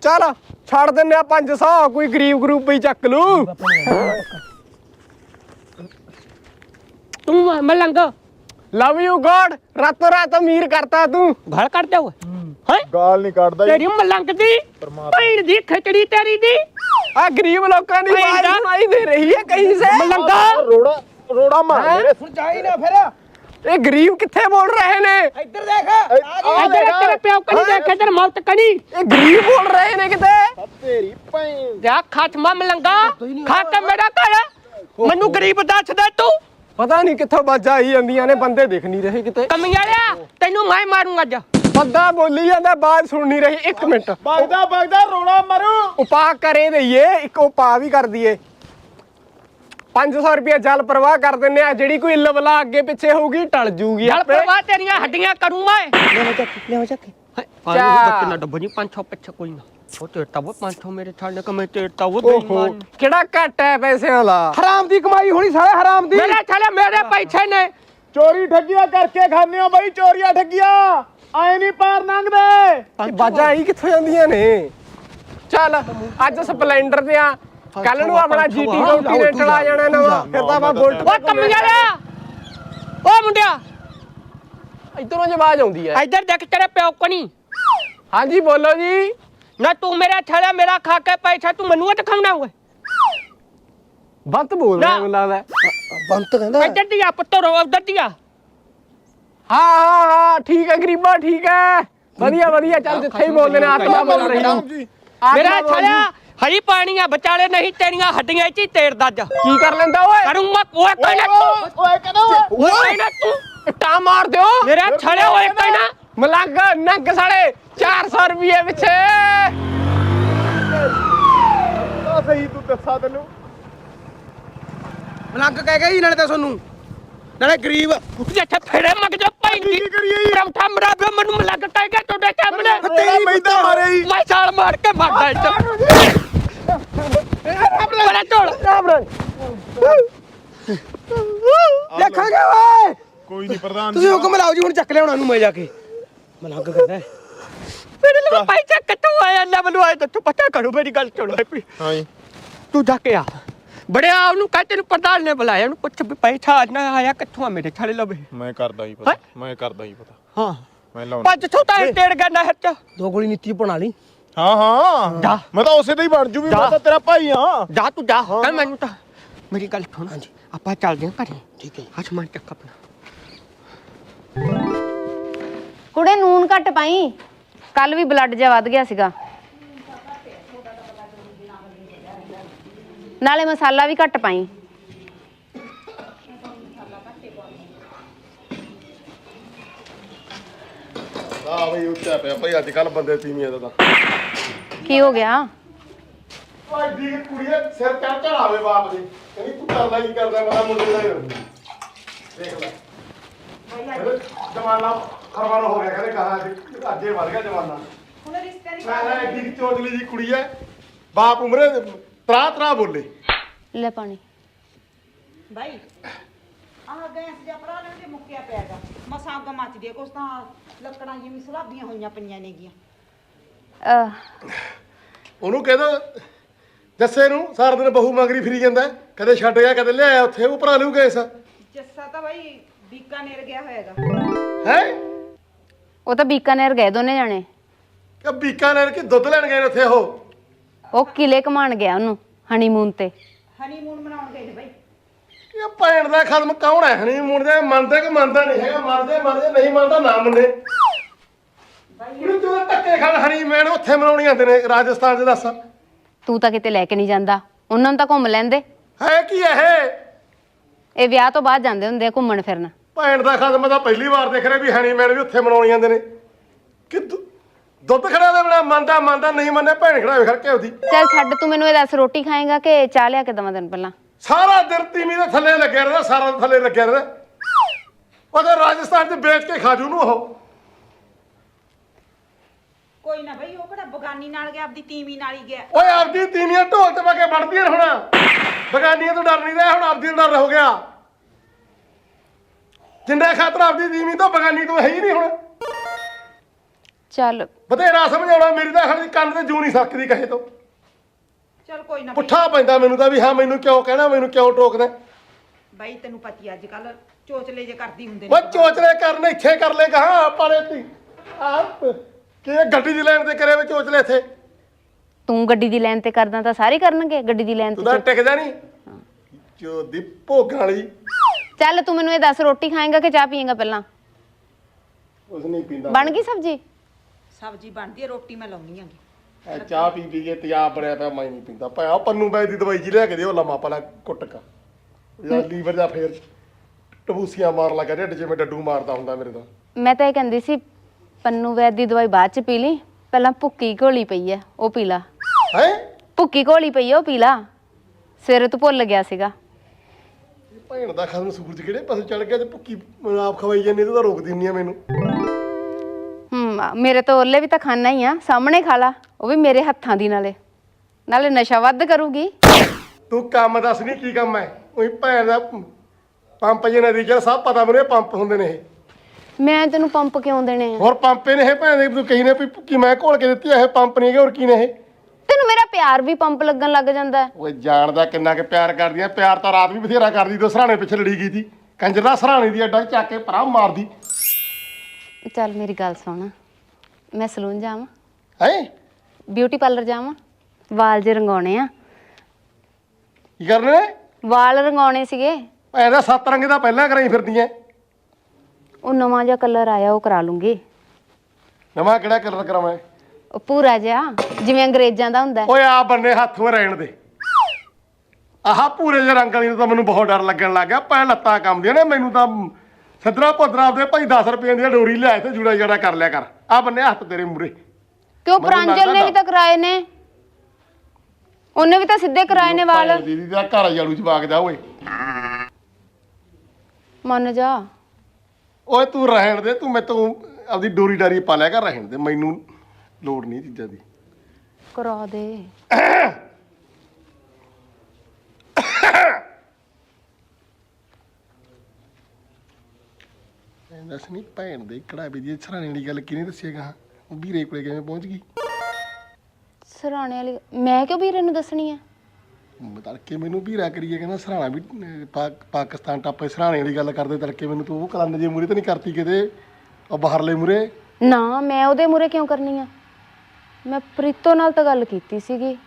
ਚੱਲ ਛੱਡ ਦਿੰਨੇ ਆ 500 ਕੋਈ ਗਰੀਬ ਗਰੂਪ ਹੀ ਚੱਕ ਲੂ ਤੂੰ ਮਲੰਗ। ਲਵ ਯੂ ਗੋਡ ਰਾਤੋਂ ਰਾਤ ਅਮੀਰ ਕਰਤਾ ਤੂੰ। ਘਰ ਕੱਢਦਾ ਓਏ। ਹੈ। ਗਾਲ ਨਹੀਂ ਕੱਢਦਾ ਤੇਰੀ ਮਲੰਗ ਦੀ ਭੈਣ ਦੀ ਖਿਚੜੀ ਤੇਰੀ ਦੀ। ਆ ਗਰੀਬ ਲੋਕਾਂ ਦੀ ਆਵਾਜ਼। ਸੁਣਾਈ ਦੇ ਰਹੀ ਹੈ ਕहीं से ਮਲੰਗਾ। ਰੋੜਾ ਰੋੜਾ ਮਾਰ ਮੇਰੇ। ਸੁਣਾਈ ਨਾ ਫਿਰ। ਇਹ ਗਰੀਬ ਕਿੱਥੇ ਬੋਲ ਰਹੇ ਨੇ? ਇੱਧਰ ਦੇਖ ਇੱਧਰ ਤੇਰੇ ਪਿਓ ਕਨੀ ਦੇਖੇ ਤੇਰੇ ਮੌਤ ਕਨੀ। ਇਹ ਗਰੀਬ ਬੋਲ ਰਹੇ ਨੇ ਕਿਤੇ? ਤੇਰੀ ਭੈਣ। ਜਾ ਖਾਤਮਾ ਮਲੰਗਾ ਖਾ ਕੇ ਮੇਰਾ ਘਰ। ਮੈਨੂੰ ਗਰੀਬ ਦੱਸ ਦੇ ਤੂੰ। ਪਤਾ ਨਹੀਂ ਕਿੱਥੋਂ ਬਾਜਾ ਆਈ ਜਾਂਦੀਆਂ ਨੇ ਬੰਦੇ ਦਿਖ ਨਹੀਂ ਰਹੇ ਕਿਤੇ। ਕਮੀ ਵਾਲਿਆ ਤੈਨੂੰ ਮੈਂ ਮਾਰੂੰਗਾ ਅੱਜ। ਬੰਦਾ ਬੋਲੀ ਜਾਂਦਾ ਬਾਤ ਸੁਣ ਨਹੀਂ ਰਹੀ 1 ਮਿੰਟ। ਬਗਦਾ ਬਗਦਾ ਰੋੜਾ ਮਾਰੂ। ਉਪਾਅ ਕਰੇ ਦਈਏ ਇੱਕ ਉਪਾਅ ਵੀ ਕਰ ਦਈਏ। 500 ਰੁਪਏ ਜਲ ਪ੍ਰਵਾਹ ਕਰ ਦਿੰਨੇ ਆ। ਜਿਹੜੀ ਕੋਈ ਲਵਲਾ ਅੱਗੇ ਪਿੱਛੇ ਹੋਊਗੀ ਟਲ ਜੂਗੀ ਜਲ ਪ੍ਰਵਾਹ ਤੇਰੀਆਂ ਹੱਡੀਆਂ ਕਰੂੰ ਮੈਂ। ਲਿਆਓ ਚੱਕ ਲਿਆਓ ਚੱਕ। ਆਲੂ ਬੱਕੇ ਨਾ ਡੱਬੋ ਜੀ 500 ਪਿੱਛੇ ਕੋਈ ਨਾ। ਉਹ ਤੇ ਤਾਂ ਉਹ 500 ਮੇਰੇ ਛਾੜਨੇ ਕਮੇ ਤੇ ਤਾਂ ਉਹ ਓਹੋ ਬੇਈਮਾਨ। ਕਿਹੜਾ ਘੱਟ ਹੈ ਪੈਸਿਆਂ ਦਾ ਹਰਾਮ ਦੀ ਕਮਾਈ ਹੋਣੀ ਸਾਲੇ ਹਰਾਮ ਦੀ। ਮੇਰੇ ਛਾਲੇ ਮੇਰੇ ਪੈਸੇ ਨੇ। ਚੋਰੀ ਠੱਗੀਆਂ ਕਰਕੇ ਖਾਂਦੇ ਹੋ ਬਾਈ ਚੋਰੀਆਂ ਠੱਗੀਆਂ। ਆਏ ਨਹੀਂ ਪਾਰ ਲੰਘਦੇ। ਬਾਜਾਂ ਹੀ ਕਿੱਥੋਂ ਜਾਂਦੀਆਂ ਨੇ? ਚੱਲ ਅੱਜ ਸਪਲੈਂਡਰ ਤੇ ਆ। ਕੱਲ ਨੂੰ ਆਪਣਾ ਜੀਟੀ ਕੰਟੀਨੈਂਟਲ ਆ ਜਾਣਾ ਨਵਾਂ? ਫਿਰ ਤਾਂ ਆਪਾਂ ਬੁਲਟ ਉਹ ਕਮੀ ਵਾਲਿਆ! ਓ ਮੁੰਡਿਆ! ਇਧਰੋਂ ਆਵਾਜ਼ ਆਉਂਦੀ ਹੈ ਇੱਧਰ ਦੇਖ ਤੇਰੇ ਪਿਓ ਕਣੀ ਹਾਂਜੀ ਬੋਲੋ ਜੀ। ਨਾ ਤੂੰ ਮੇਰੇ ਛਾਲੇ ਮੇਰਾ ਖਾ ਕੇ ਪੈਸਾ ਤੂੰ ਮੈਨੂੰ ਇਹ ਦਿਖਾਉਣਾ ਓਏ। ਬੰਤ ਬੋਲ ਰਿਹਾ। ਮੈਨੂੰ ਲੱਗਦਾ। ਬੰਤ ਕਹਿੰਦਾ। ਇੱਧਰ ਦੀ ਆ ਪੁੱਤਰ ਉੱਧਰ ਦੀ ਆ। ਹਾਂ ਹਾਂ ਹਾਂ ਠੀਕ ਹੈ ਗਰੀਬਾ ਠੀਕ ਹੈ ਵਧੀਆ ਵਧੀਆ ਚੱਲ ਜਿੱਥੇ ਹੀ ਬੋਲਦੇ ਨੇ ਆਤਮਾ ਬੋਲ ਰਹੀ ਮੇਰਾ ਛਾਲਿਆ ਹਰੀ ਪਾਣੀ ਆ ਵਿਚਾਲੇ ਨਹੀਂ ਤੇਰੀਆਂ ਹੱਡੀਆਂ ਚ ਹੀ ਤੇਰ ਦੱਜ। ਕੀ ਕਰ ਲੈਂਦਾ ਓਏ? ਕਰੂੰ ਮੈਂ ਓਏ ਕਹਿਣਾ ਤੂੰ। ਓਏ ਕਹਿੰਦਾ ਓਏ ਕਹਿਣਾ ਤੂੰ। ਟਾ ਮਾਰ ਦਿਓ। ਮੇਰਾ ਛਾਲਿਆ ਓਏ ਕਹਿਣਾ ਮਲੰਗ ਨੰਗ ਸਾਲੇ 400 ਰੁਪਏ ਪਿੱਛੇ। ਸਹੀ ਤੂੰ ਦੱਸਾ ਤੈਨੂੰ। ਮਲੰਗ ਕਹਿ ਗਿਆ ਜੀ ਨਾਲੇ ਤਾਂ ਤੁਹਾਨੂੰ ਨਾਲੇ ਗਰੀਬ। ਜਿੱਥੇ ਫੇਰੇ ਮੰਗ ਜਾ ਪੈਂਦੀ ਕੀ ਕਰੀਏ ਜੀ? ਰਮਠਾ ਮਰਾ ਵੀ ਮੈਨੂੰ ਲੱਗ ਗਿਆ ਤੁਹਾਡੇ ਸਾਹਮਣੇ। ਤੇਰੀ ਮੈਦਾ ਮਾਰੇ ਮੈਂ ਛਾਲ ਮਾਰ ਕੇ ਮਰਦਾ ਇੱਥੇ। ਬੜਾ ਢੋਲ ਦੇਖਾਂਗੇ ਓਏ। ਕੋਈ ਨਹੀਂ ਪ੍ਰਧਾਨ ਤੁਸੀਂ ਹੁਕਮ ਲਾਓ ਜੀ ਹੁਣ ਚੱਕ ਲਿਆਉਣਾ ਨੂੰ ਮੈਂ ਜਾ ਕੇ। ਮਲੰਗ ਕਹਿੰਦਾ ਮੇਰੇ ਲਈ ਪੈਸੇ ਕਿੱਥੋਂ ਆਇਆ ਨਾ ਮੈਨੂੰ ਆਇਆ ਤਾਂ ਤੂੰ ਪਤਾ ਕਰੋ ਮੇਰੀ ਗੱਲ ਸੁਣੋ। ਹੈਪੀ ਹਾਂ ਜੀ। ਤੂੰ ਜਾ ਕੇ ਆ। ਬੜਿਆ ਉਹਨੂੰ ਕਹਿ ਤੈਨੂੰ ਪ੍ਰਧਾਨ ਨੇ ਬੁਲਾਇਆ ਉਹਨੂੰ ਪੁੱਛ ਵੀ ਪੈਸਾ ਅੱਜ ਨਾ ਆਇਆ ਕਿੱਥੋਂ ਆ ਮੇਰੇ ਛਾਲੇ ਲਵੇ ਮੈਂ ਕਰਦਾ ਹੀ ਪਤਾ ਮੈਂ ਕਰਦਾ ਹੀ ਪਤਾ। ਹਾਂ। ਮੈਂ ਲਾਉਣਾ। ਪੰਜ ਛੋਟਾ ਤੇੜ ਗਿਆ ਨਹਿਰ ਚ। ਦੋ ਗੋਲੀ ਨੀਤੀ ਬਣਾ ਲਈ। ਹਾਂ ਹਾਂ। ਜਾ। ਮੈਂ ਤਾਂ ਉਸੇ ਦਾ ਹੀ ਬਣ ਜੂ ਵੀ। ਮੈਂ ਤਾਂ ਤੇਰਾ ਭਾਈ ਹਾਂ ਜਾ ਤੂੰ ਜਾ। ਕਹਿ ਮੈਨੂੰ ਤਾਂ ਮੇਰੀ ਗੱਲ ਸੁਣ। ਹਾਂਜੀ। ਆਪਾਂ ਚੱਲਦੇ ਹਾਂ ਘਰੇ। ਠੀਕ ਹੈ ਅਸਮਾਨ ਚੱਕ ਆਪਣਾ। ਕੁੜੇ ਨੂਨ ਘੱਟ ਪਾਈ। ਕੱਲ ਵੀ ਬਲੱਡ ਜਿਹਾ ਵੱਧ ਗਿਆ ਸੀਗਾ। ਨਾਲੇ ਮਸਾਲਾ ਵੀ ਘੱਟ ਪਾਈ। ਆ ਬਈ ਉੱਚਾ ਪਿਆ ਭਾਈ ਅੱਜ ਕੱਲ ਬੰਦੇ ਤੀਵੀਆਂ ਦਾ ਤਾਂ। ਕੀ ਹੋ ਗਿਆ? ਭਾਈ ਦੀ ਕੁੜੀਏ ਸਿਰ ਚੜ ਚੜਾਵੇ ਬਾਪ ਦੇ। ਕਹਿੰਦੀ ਤੂੰ ਕਰਦਾ ਕੀ ਕਰਦਾ ਮੈਂ ਮੁੰਡੇ ਦਾ ਹੀ ਰਹੂੰ। ਦੇਖ ਲੈ। ਜਮਾਨਾ ਖਰਵਾਨਾ ਹੋ ਗਿਆ ਕਹਿੰਦੇ ਕਹਾ ਅੱਜ ਅੱਜੇ ਵਧ ਗਿਆ ਜਮਾਨਾ। ਹੁਣ ਰਿਸ਼ਤੇ ਦੀ ਮੈਂ ਨਾ ਐਡੀ ਕੁ ਚੋਚਲੀ ਜੀ ਕੁੜੀ ਐ ਬਾਪ ਉਮਰੇ ਤਰਾ ਤਰਾ ਬੋਲੇ। ਲੈ ਪਾਣੀ। ਬਾਈ ਆਹ ਗੈਸ ਜਿਹਾ ਭਰਾ ਲੈਣ ਤੇ ਮੁੱਕਿਆ ਪਿਆਗਾ ਮਸਾਂ ਅੱਗ ਮੱਚਦੀ ਹੈ ਕੁਛ ਤਾਂ ਲੱਕੜਾਂ ਜਿਵੇਂ ਸਲਾਬੀਆਂ ਹੋਈਆਂ ਪਈਆਂ ਨੇਗੀਆਂ ਅਹ, ਉਹਨੂੰ ਕਹਿੰਦਾ ਜੱਸੇ ਨੂੰ ਸਾਰਾ ਦਿਨ ਬਹੂ ਮੰਗਰੀ ਫਿਰੀ ਜਾਂਦਾ ਹੈ। ਕਦੇ ਛੱਡ ਗਿਆ ਕਦੇ ਲਿਆਇਆ ਉੱਥੇ ਉਹ ਭਰਾ ਲੂ ਗਏ ਸਾ ਜੱਸਾ ਤਾਂ ਬਾਈ ਬੀਕਾਨੇਰ ਗਿਆ ਹੋਏਗਾ ਹੈ? ਉਹ ਤਾਂ ਬੀਕਾਨੇਰ ਗਏ ਦੋਨੇ ਜਾਣੇ। ਕਿ ਬੀਕਾਨੇਰ ਕੀ ਦੁੱਧ ਲੈਣ ਗਏ ਨੇ ਉੱਥੇ ਉਹ? ਉਹ ਕਿਲੇ ਕਮਾਣ ਗਿਆ ਉਹਨੂੰ ਹਨੀਮੂਨ ਤੇ। ਹਨੀਮੂਨ ਮਨਾਉਣ ਗਏ ਨੇ ਬਾਈ। ਇਹ ਭੈਣ ਦਾ ਖਤਮ ਕੌਣ ਹੈ ਨਹੀਂ ਮੁੰਡੇ ਮੰਨਦਾ ਕਿ ਮੰਨਦਾ ਨਹੀਂ ਹੈਗਾ? ਮਰਦੇ ਮਰਦੇ ਨਹੀਂ ਮੰਨਦਾ ਨਾ ਮੰਨੇ। ਇਹਨੂੰ ਤੂੰ ਟੱਕੇ ਖਾਣ ਹਰੀ ਮੈਨ ਉੱਥੇ ਮਨਾਉਣੀ ਆਂਦੇ ਨੇ ਰਾਜਸਥਾਨ 'ਚ ਦੱਸ। ਤੂੰ ਤਾਂ ਕਿਤੇ ਲੈ ਕੇ ਨਹੀਂ ਜਾਂਦਾ। ਉਹਨਾਂ ਨੂੰ ਤਾਂ ਘੁੰਮ ਲੈਂਦੇ। ਹੈ ਕੀ ਇਹ? ਇਹ ਵਿਆਹ ਤੋਂ ਬਾਅਦ ਜਾਂਦੇ ਹੁੰਦੇ ਆ ਘੁੰਮਣ ਫਿਰਨ। ਭੈਣ ਦਾ ਖਤਮ ਤਾਂ ਪਹਿਲੀ ਵਾਰ ਦੇਖ ਰਿਹਾ ਵੀ ਹਣੀ ਮੈਨ ਵੀ ਉੱਥੇ ਮਨਾਉਣੀ ਆਂਦੇ ਨੇ। ਕਿ ਦੁ- ਦੁੱਧ ਖੜਾ ਦੇ ਬਣਾ ਮੰਨਦਾ ਮੰਨਦਾ ਨਹੀਂ ਮੰਨੇ ਭੈਣ ਖੜਾ ਵੇ ਖੜਕੇ ਉਹਦੀ। ਚੱਲ ਛੱਡ ਤੂੰ ਮੈਨੂੰ ਇਹ ਦੱਸ ਰੋਟੀ ਖਾਏਗਾ ਕਿ ਚਾਹ ਲਿਆ ਕੇ ਦਵਾਂ ਤੈਨੂੰ ਪਹਿਲਾਂ? ਸਾਰਾ ਦਿਨ ਤੀਵੀਂ ਦੇ ਥੱਲੇ ਲੱਗਿਆ ਰਹਿੰਦਾ ਸਾਰਾ ਦਿਨ ਥੱਲੇ ਲੱਗਿਆ ਰਹਿੰਦਾ। ਉਹਦੇ ਰਾਜਸਥਾਨ 'ਚ ਵੇਚ ਕੇ ਖਾ ਜੂ ਨੂੰ ਉਹ। ਕੋਈ ਨਾ ਬਾਈ ਉਹ ਕਿਹੜਾ ਬਗਾਨੀ ਨਾਲ ਗਿਆ ਆਪਦੀ ਤੀਵੀਂ ਨਾਲ ਹੀ ਗਿਆ। ਓਏ ਆਪਦੀ ਤੀਵੀਆਂ ਢੋਲ ਤੇ ਪਾ ਕੇ ਵੜਦੀਆਂ ਹੁਣ। ਬਗਾਨੀਆਂ ਤੋਂ ਡਰ ਨਹੀਂ ਰਿਹਾ ਹੁਣ ਆਪਦੀ ਤੋਂ ਡਰ ਹੋ ਗਿਆ। ਜਿੰਨੇ ਖਾਤਰ ਆਪਦੀ ਤੀਵੀਂ ਤੋਂ ਬਗਾਨੀ ਤੋਂ ਹੈ ਹੀ ਨਹੀਂ ਹੁਣ। ਚੱਲ। ਬਥੇਰਾ ਸਮਝਾਉਣਾ ਮੇਰੀ ਤਾਂ ਹਣ ਕੰਨ ਤੇ ਜੂ ਨਹੀਂ ਸਕਦੀ ਕਹੇ ਤੋਂ। ਚਲ ਕੋਈ ਨਾ ਬਾਈ। ਪੁੱਠਾ ਪੈਂਦਾ ਮੈਨੂੰ ਤਾਂ ਵੀ ਹਾਂ ਮੈਨੂੰ ਕਿਉਂ ਕਹਿਣਾ ਮੈਨੂੰ ਕਿਉਂ ਟੋਕਦਾ ਬਾਈ ਤੈਨੂੰ ਪਤੀ ਅੱਜ ਕੱਲ ਚੋਚਲੇ ਜੇ ਕਰਦੀ ਹੁੰਦੇ ਓਏ ਚੋਚਲੇ ਕਰਨ ਇੱਥੇ ਕਰ ਲੈ ਕਹਾ ਪਾਲੇ ਤੀ ਆਪ ਕਿ ਗੱਡੀ ਦੀ ਲੈਣ ਤੇ ਕਰੇ ਵੇ ਚੋਚਲੇ ਇੱਥੇ? ਤੂੰ ਗੱਡੀ ਦੀ ਲਾਈਨ ਤੇ ਕਰਦਾ ਤਾਂ ਸਾਰੇ ਕਰਨਗੇ ਗੱਡੀ ਦੀ ਲਾਈਨ ਤੂੰ ਤੇ ਤਾਂ ਟਿਕਦਾ ਨਹੀਂ। ਜੋ ਦੀ ਭੋਗਣ ਵਾਲੀ। ਚੱਲ ਤੂੰ ਮੈਨੂੰ ਇਹ ਦੱਸ ਰੋਟੀ ਖਾਏਗਾ ਕਿ ਚਾਹ ਪੀਏਗਾ ਪਹਿਲਾਂ? ਉਸ ਨਹੀਂ ਪੀਂਦਾ। ਬਣ ਗਈ ਸਬਜੀ? ਸਬਜ਼ੀ ਬਣਦੀ ਹੈ ਰੋਟੀ ਮੈਂ ਲਾਉਣੀ ਆਂਗੀ। ਐ ਚਾਹ ਪੀ ਪੀ ਕੇ ਤਿਆਬ ਬੜਿਆ ਪਿਆ ਮੈਂ ਨਹੀਂ ਪੀਂਦਾ। ਭਾਇਆ ਪੰਨੂ ਬਾਈ ਦੀ ਦਵਾਈ ਜੀ ਲੈ ਕੇ ਦਿਓ ਲੰਮਾ ਪਲਾ ਕੁੱਟਕਾ। ਯਾ ਲੀਵਰ ਦਾ ਫੇਰ ਟਬੂਸੀਆਂ ਮਾਰ ਲੱਗਾ ਢਿੱਡ ਜਿਵੇਂ ਡੱਡੂ ਮਾਰਦਾ ਹੁੰਦਾ ਮੇਰੇ ਦਾ ਮੈਂ ਤਾਂ ਇਹ ਕਹਿੰਦੀ ਸੀ ਪੰਨੂ ਵੈਦ ਦੀ ਦਵਾਈ ਬਾਅਦ ਚ ਪੀ ਲਈ ਪਹਿਲਾਂ ਭੁੱਕੀ ਘੋਲੀ ਪਈ ਐ ਉਹ ਪੀ ਲਾ। ਹੈ? ਭੁੱਕੀ ਘੋਲੀ ਪਈ ਐ ਉਹ ਪੀ ਲਾ। ਸਵੇਰੇ ਤੂੰ ਭੁੱਲ ਗਿਆ ਸੀਗਾ। ਭੈਣ ਦਾ ਖਸਮ ਸੂਰਜ ਕਿਹੜੇ ਪਾਸੇ ਚੜ ਗਿਆ ਤੇ ਭੁੱਕੀ ਆਪ ਖਵਾਈ ਜਾਂਦੀ ਤੂੰ ਤਾਂ ਰੋਕਦੀ ਨਹੀਂ ਆ ਮੈਨੂੰ। ਹੂੰ ਮੇਰੇ ਤੋਂ ਉਹਲੇ ਵੀ ਤਾਂ ਖਾਣਾ ਹੀ ਆ। ਸਾਹਮਣੇ ਖਾ ਲਾ। ਉਹ ਵੀ ਮੇਰੇ ਹੱਥਾਂ ਦੀ ਨਾਲੇ। ਨਾਲੇ ਨਸ਼ਾ ਵੱਧ ਕਰੂਗੀ। ਤੂੰ ਕੰਮ ਦੱਸ ਨਹੀਂ ਕੀ ਕੰਮ ਹੈ ਉਹੀ ਭੈਣ ਦਾ ਪੰਪ ਜੇ ਨਦੀ ਚ ਸਭ ਪਤਾ ਮੈਨੂੰ ਇਹ ਪੰਪ ਹੁੰਦੇ ਨੇ ਇਹ। ਮੈਂ ਤੈਨੂੰ ਪੰਪ ਕਿਉਂ ਦੇਣੇ ਆ? ਹੋਰ ਪੰਪੇ ਨੇ ਇਹ ਭੈਣ ਦੇ। ਤੂੰ ਕਹੀ ਨੇ ਵੀ ਭੁੱਕੀ ਮੈਂ ਘੋਲ ਕੇ ਦਿੱਤੀ ਆ, ਇਹ ਪੰਪ ਨਹੀਂ ਹੈਗੇ ਹੋਰ ਕੀ ਨੇ ਇਹ? ਤੈਨੂੰ ਮੇਰਾ ਪਿਆਰ ਵੀ ਪੰਪ ਲੱਗਣ ਲੱਗ ਜਾਂਦਾ ਹੈ। ਓਏ ਜਾਣਦਾ ਕਿੰਨਾ ਕਿ ਪਿਆਰ ਕਰਦੀ ਆ ਪਿਆਰ ਤਾਂ ਰਾਤ ਵੀ ਬਥੇਰਾ ਕਰਦੀ ਤੋ ਸਰਾਣੇ ਪਿੱਛੇ ਲੜੀ ਗਈ ਸੀ। ਕੰਜਰ ਦਾ ਸਰਾਣੇ ਦੀ ਅੱਡਾ ਚੱਕ ਕੇ ਪਰਾਂ ਮਾਰਦੀ। ਚੱਲ ਮੇਰੀ ਗੱਲ ਸੁਣ। ਮੈਂ ਸਲੂਨ ਜਾਵਾਂ। ਹੈ? ਬਿਊਟੀ ਪਾਰਲਰ ਜਾਵਾਂ। ਵਾਲ ਜੇ ਰੰਗਾਉਣੇ ਆ। ਕੀ ਕਰਨੇ ਵਾਲ ਰੰਗਾਉਣੇ ਸੀਗੇ। ਭੈਣ ਦਾ ਸੱਤ ਰੰਗ ਦਾ ਪਹਿਲਾਂ ਕਰਾਈ ਫਿਰਦੀਆਂ ਉਹ ਨਵਾਂ ਜਿਹਾ ਕਲਰ ਆਇਆ ਉਹ ਕਰਾ ਲੂੰਗੀ। ਨਵਾਂ ਕਿਹੜਾ ਕਲਰ ਕਰਾਵਾਂ? ਉਹ ਪੂਰਾ ਜਿਹਾ ਜਿਵੇਂ ਅੰਗਰੇਜ਼ਾਂ ਦਾ ਹੁੰਦਾ। ਹੈ। ਓਏ ਆ ਬੰਨੇ ਹੱਥੋਂ ਰਹਿਣ ਦੇ। ਆਹ ਪੂਰੇ ਜਿਹੇ ਰੰਗ ਵਾਲੀ ਨੂੰ ਤਾਂ ਮੈਨੂੰ ਬਹੁਤ ਡਰ ਲੱਗਣ ਲੱਗ ਗਿਆ। ਪੈ ਲੱਤਾਂ ਕੰਮਦੀਆਂ ਨੇ ਮੈਨੂੰ ਤਾਂ ਸਦਰਾ ਭਦਰਾ ਦੇ ਭਾਈ 10 ਰੁਪਏ ਦੀ ਡੋਰੀ ਲਿਆ ਤੇ ਜੁੜਾ ਜੜਾ ਕਰ ਲਿਆ ਕਰ। ਆ ਬੰਨੇ ਹੱਥ ਤੇਰੇ ਮੂਰੇ ਕਿਉਂ ਪ੍ਰਾਂਜਲ ਨੇ ਵੀ ਤਾਂ ਕਰਾਏ ਨੇ? ਉਹਨੇ ਵੀ ਤਾਂ ਸਿੱਧੇ ਕਰਾਏ ਨੇ ਵਾਲ। ਦੀਦੀ ਦਾ ਘਰ ਜਾਲੂ ਚ ਵਾਗਦਾ ਓਏ। ਮੰਨ ਜਾ। ਓਏ ਤੂੰ ਰਹਿਣ ਦੇ ਤੂੰ ਮੈਥੋਂ ਆਪਦੀ ਡੋਰੀ ਡਾਰੀ ਪਾ ਲਿਆ ਕਰ ਰਹਿਣ ਦੇ। ਮੈਨੂੰ ਲੋੜ ਨਹੀਂ ਚੀਜ਼ਾਂ ਦੀ। ਕਰਾ ਦੇ। ਦੱਸ ਨਹੀਂ ਭੈਣ ਦੇ ਕੜਾਬੇ ਦੀ ਸਰਾਣੇ ਵਾਲੀ ਗੱਲ ਕਿਹਨੇ ਦੱਸਿਆਗਾ ਉਹ ਵੀਰੇ ਕੋਲੇ ਕਿਵੇਂ ਪਹੁੰਚ ਗਈ? ਸਰਾਣੇ ਵਾਲੀ ਮੈਂ ਕਿਉਂ ਵੀਰੇ ਨੂੰ ਦੱਸਣੀ ਆ? ਤੜਕੇ ਮੈਨੂੰ ਵੀਰਾ ਕਰੀਏ ਕਹਿੰਦਾ ਸਰਾਣਾ ਵੀ ਅਹ, ਪਾਕ- ਪਾਕਿਸਤਾਨ ਟਾਪੇ ਸਰਾਣੇ ਵਾਲੀ ਗੱਲ ਕਰਦੇ ਤੜਕੇ ਮੈਨੂੰ ਤੂੰ ਉਹ ਕਲੰਨ ਜੇ ਮੂਰੇ ਤਾਂ ਨਹੀਂ ਕਰਤੀ ਕਿਤੇ? ਉਹ ਬਾਹਰਲੇ ਮੂਰੇ ਨਾ ਮੈਂ ਉਹਦੇ ਮੂਰੇ ਕਿਉਂ ਕਰਨੀ ਆ? ਮੈਂ ਪ੍ਰੀਤੋ ਨਾਲ ਤਾਂ ਗੱਲ ਕੀਤੀ ਸੀਗੀ।